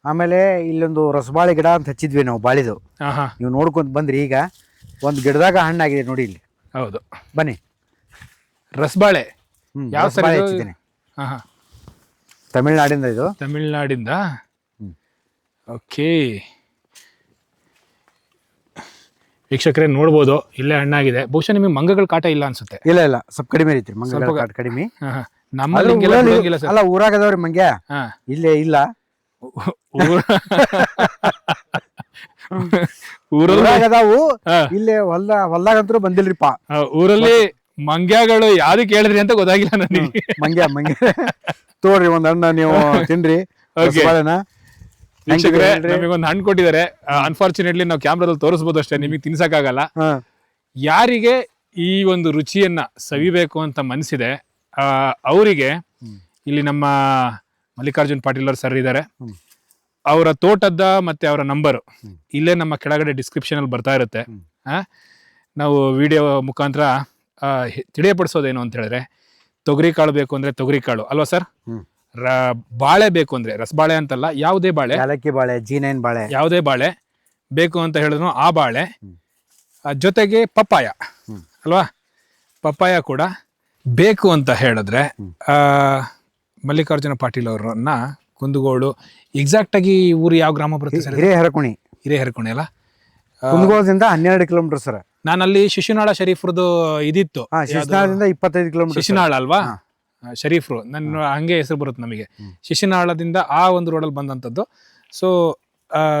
ಆಮೇಲೆ ಇಲ್ಲೊಂದು ರಸಬಾಳೆ ಗಿಡ ಅಂತ ಹಚ್ಚಿದ್ವಿ ನಾವು ಬಾಳಿದು. ಹಾ ಹಾ. ನೀವು ನೋಡ್ಕೊಂತ ಬಂದ್ರಿ ಈಗ. ಒಂದು ಗಿಡದಾಗ ಹಣ್ಣಾಗಿದೆ ನೋಡಿ ಇಲ್ಲಿ. ಹೌದು. ಬನ್ನಿ. ರಸಬಾಳೆ. ಯಾವ ಸರಿ ಇದು? ಹಚ್ಚಿದ್ದೀನಿ. ಹಾ ಹಾ. ತಮಿಳ್ನಾಡಿಂದ ಇದು. ತಮಿಳ್ನಾಡಿಂದ. ಓಕೆ. ವೀಕ್ಷಕರೇ ನೋಡ್ಬೋದು. ಇಲ್ಲೇ ಹಣ್ಣಾಗಿದೆ. ಬಹುಶಃ ನಿಮಗೆ ಮಂಗಗಳ ಕಾಟ ಇಲ್ಲ ಅನ್ಸುತ್ತೆ. ಇಲ್ಲ ಇಲ್ಲ. ಸ್ವಲ್ಪ ಕಡಿಮೆ ರೀತಿ ಮಂಗಳ ಸ್ವಲ್ಪ ಕಾಟ್ ಕಡಿಮೆ. ಹಾ, ಹಾ. ನಮ್ಮಲ್ಲಿ ಹಿಂಗೆಲ್ಲ ಊರಲ್ಲಿ- ಬಿಡೋಂಗಿಲ್ಲ ಸರ್. ಅಲ್ಲ ಊರಾಗ ಮಂಗ್ಯ? ಹಾ. ಇಲ್ಲೇ ಇಲ್ಲ. ಊರ- ಊರಲ್ಲಿ ಊರಾಗ ಅದಾವು ಹಾ. ಇಲ್ಲೇ ಹೊಲ್ದ ಹೊಲ್ದಾಗಂತೂ ಬಂದಿಲ್ರಿಪ್ಪ. ಆ, ಊರಲ್ಲಿ ಮಂಗ್ಯಗಳು ಯಾರು ಕೇಳಿದ್ರಿ ಅಂತ ಗೊತ್ತಾಗಿಲ್ಲ ನನಗೆ. ಮಂಗ್ಯ ಮಂಗ್ಯ. ತೋರಿ ಒಂದ್ ಹಣ್ಣ ನೀವು ತಿನ್ರಿ. ರಸಬಾಳೆನ. ವೀಕ್ಷಕರೇ ಹೇಳ್ರಿ. ನಮಗೊಂದು ಹಣ್ಣು ಕೊಟ್ಟಿದ್ದಾರೆ. ಅನ್ಫಾರ್ಚುನೇಟ್ಲಿ ನಾವು ಕ್ಯಾಮ್ರಾದಲ್ಲಿ ತೋರಿಸ್ಬೋದು ಅಷ್ಟೇ ನಿಮಗೆ ತಿನ್ಸಕ್ಕಾಗಲ್ಲ. ಹಾ. ಯಾರಿಗೆ ಈ ಒಂದು ರುಚಿಯನ್ನ ಸವಿಬೇಕು ಅಂತ ಮನಸ್ಸಿದೆ ಅವರಿಗೆ ಇಲ್ಲಿ ನಮ್ಮ ಮಲ್ಲಿಕಾರ್ಜುನ್ ಪಾಟೀಲ್ ಅವರು ಸರ್ ಇದ್ದಾರೆ ಹ್ಮ್. ಅವರ ತೋಟದ ಮತ್ತೆ ಅವರ ನಂಬರು ಇಲ್ಲೇ ನಮ್ಮ ಕೆಳಗಡೆ ಡಿಸ್ಕ್ರಿಪ್ಷನ್ ಅಲ್ಲಿ ಬರ್ತಾ ಇರುತ್ತೆ. ಹ್ಮ್. ಆ, ನಾವು ವಿಡಿಯೋ ಮುಖಾಂತರ ತಿಳಿಯಪಡಿಸೋದೇನು ಅಂತ ಹೇಳಿದ್ರೆ ತೊಗರಿ ಕಾಳು ಬೇಕು ಅಂದ್ರೆ ತೊಗರಿ ಕಾಳು ಅಲ್ವಾ ಸರ್. ರ ಬಾಳೆ ಬೇಕು ಅಂದ್ರೆ ರಸಬಾಳೆ ಅಂತಲ್ಲ ಯಾವುದೇ ಬಾಳೆ ಯಾಲಕ್ಕಿ ಬಾಳೆ ಜಿನೈನ್ ಬಾಳೆ. ಯಾವುದೇ ಬಾಳೆ ಬೇಕು ಅಂತ ಹೇಳಿದ್ರು ಆ ಬಾಳೆ ಜೊತೆಗೆ ಪಪ್ಪಾಯ ಅಲ್ವಾ? ಪಪ್ಪಾಯ ಕೂಡ ಬೇಕು ಅಂತ ಹೇಳಿದ್ರೆ ಆ, ಮಲ್ಲಿಕಾರ್ಜುನ ಪಾಟೀಲ್ ಅವರನ್ನ ಕುಂದಗೋಳು ಎಕ್ಸಾಕ್ಟ್ ಆಗಿ ಊರು ಯಾವ ಗ್ರಾಮ ಬರುತ್ತೆ ಸರ್ ಹಿರೇ ಹರಕೋಣಿ ಅಲ್ಲ? ಕುಂದಗೋಳದಿಂದ ಹನ್ನೆರಡು ಕಿಲೋಮೀಟರ್ ಸರ್. ನಾನು ಅಲ್ಲಿ ಶಿಶುನಾಳ ಶರೀಫ್ರದ್ದು ಇದಿತ್ತು? ಶಿಶುನಾಳದಿಂದ ಇಪ್ಪತ್ತೈದು ಕಿಲೋಮೀಟರ್ ಶಿಶುನಾಳ ಅಲ್ವಾ? ಶರೀಫ್ರು. ನನ್ನ ಹಂಗೆ ಹೆಸರು ಬರುತ್ತೆ ನಮಗೆ. ಶಿಶುನಾಳದಿಂದ ಆ ಒಂದು ರೋಡಲ್ಲಿ ಬಂದಂಥದ್ದು. ಸೊ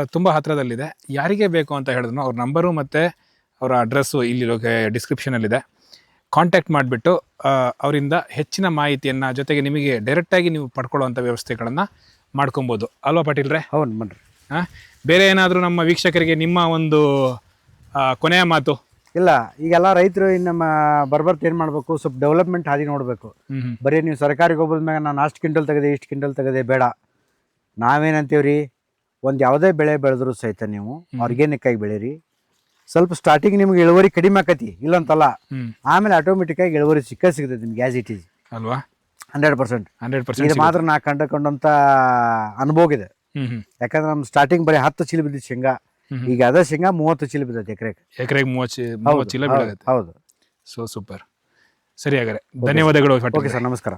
ತುಂಬ ಹತ್ರದಲ್ಲಿದೆ. ಯಾರಿಗೆ ಬೇಕು ಅಂತ ಹೇಳಿದ್ರು ಅವ್ರ ನಂಬರು ಮತ್ತು ಅವರ ಅಡ್ರೆಸ್ಸು ಇಲ್ಲಿ ಡಿಸ್ಕ್ರಿಪ್ಷನಲ್ಲಿದೆ ಕಾಂಟ್ಯಾಕ್ಟ್ ಮಾಡಿಬಿಟ್ಟು ಅವರಿಂದ ಹೆಚ್ಚಿನ ಮಾಹಿತಿಯನ್ನು ಜೊತೆಗೆ ನಿಮಗೆ ಡೈರೆಕ್ಟಾಗಿ ನೀವು ಪಡ್ಕೊಳ್ಳುವಂಥ ವ್ಯವಸ್ಥೆಗಳನ್ನು ಮಾಡ್ಕೊಬೋದು. ಅಲ್ವಾ ಪಾಟೀಲ್ರೆ? ಹೌದು ಬನ್ರಿ. ಹಾಂ ಬೇರೆ ಏನಾದರೂ ನಮ್ಮ ವೀಕ್ಷಕರಿಗೆ ನಿಮ್ಮ ಒಂದು ಕೊನೆಯ ಮಾತು? ಇಲ್ಲ ಈಗೆಲ್ಲ ರೈತರು ಇನ್ನು ನಮ್ಮ ಬರ್ಬರ್ತ್ ಏನ್ ಮಾಡ್ಬೇಕು? ಸ್ವಲ್ಪ ಡೆವಲಪ್ಮೆಂಟ್ ಹಾದಿ ನೋಡ್ಬೇಕು. ಬರೀ ನೀವು ಸರ್ಕಾರಿ ಗೊಬ್ಬರದ ಮ್ಯಾಗ ನಾನು ಅಷ್ಟು ಕಿಂಟಲ್ ತೆಗೆದೆ ಇಷ್ಟು ಕಿಂಟಲ್ ತೆಗೆದೆ ಬೇಡ. ನಾವೇನಂತೀವ್ರಿ ಒಂದು ಯಾವುದೇ ಬೆಳೆ ಬೆಳೆದ್ರು ಸಹಿತ ನೀವು ಆರ್ಗ್ಯಾನಿಕ್ ಆಗಿ ಬೆಳೀರಿ. ಸ್ವಲ್ಪ ಸ್ಟಾರ್ಟಿಂಗ್ ನಿಮ್ಗೆ ಇಳುವರಿ ಕಡಿಮೆ ಆಕತಿ ಇಲ್ಲಂತಲ್ಲ ಆಮೇಲೆ ಆಟೋಮೆಟಿಕ್ ಆಗಿ ಇಳುವರಿ ಸಿಕ್ಕ ಸಿಗ್ತೈತೆ ನಿಮ್ಗೆ ಆಸ್ ಇಟ್ ಈಸ್ ಅಲ್ವಾ? Hundred percent. ಹಂಡ್ರೆಡ್ ಇದು ಪರ್ಸೆಂಟ್ ಮಾತ್ರ ನಾ ಕಂಡುಕೊಂಡಂತ ಅನುಭವ ಇದೆ. ಯಾಕಂದ್ರೆ ನಮ್ಮ ಸ್ಟಾರ್ಟಿಂಗ್ ಬರೀ ಹತ್ತು ಚೀಲ ಬಿದ್ದಿದ್ದು ಶೇಂಗಾ. ಈಗ ಅದ ಶೇಂಗಾ ಮೂವತ್ತು ಚೀಲ ಬಿದ್ದೈತೆ ಎಕರೆಗೆ ಎಕರೆಗೆ ಮೂವತ್ತು ಚೀಲ ಬೀಳಾಗುತ್ತೆ ಹೌದು ಸೊ ಸೂಪರ್ ಸರಿ ಹಾಗಾದ್ರೆ ಧನ್ಯವಾದಗಳು ಓಕೆ ಸರ್ ನಮಸ್ಕಾರ.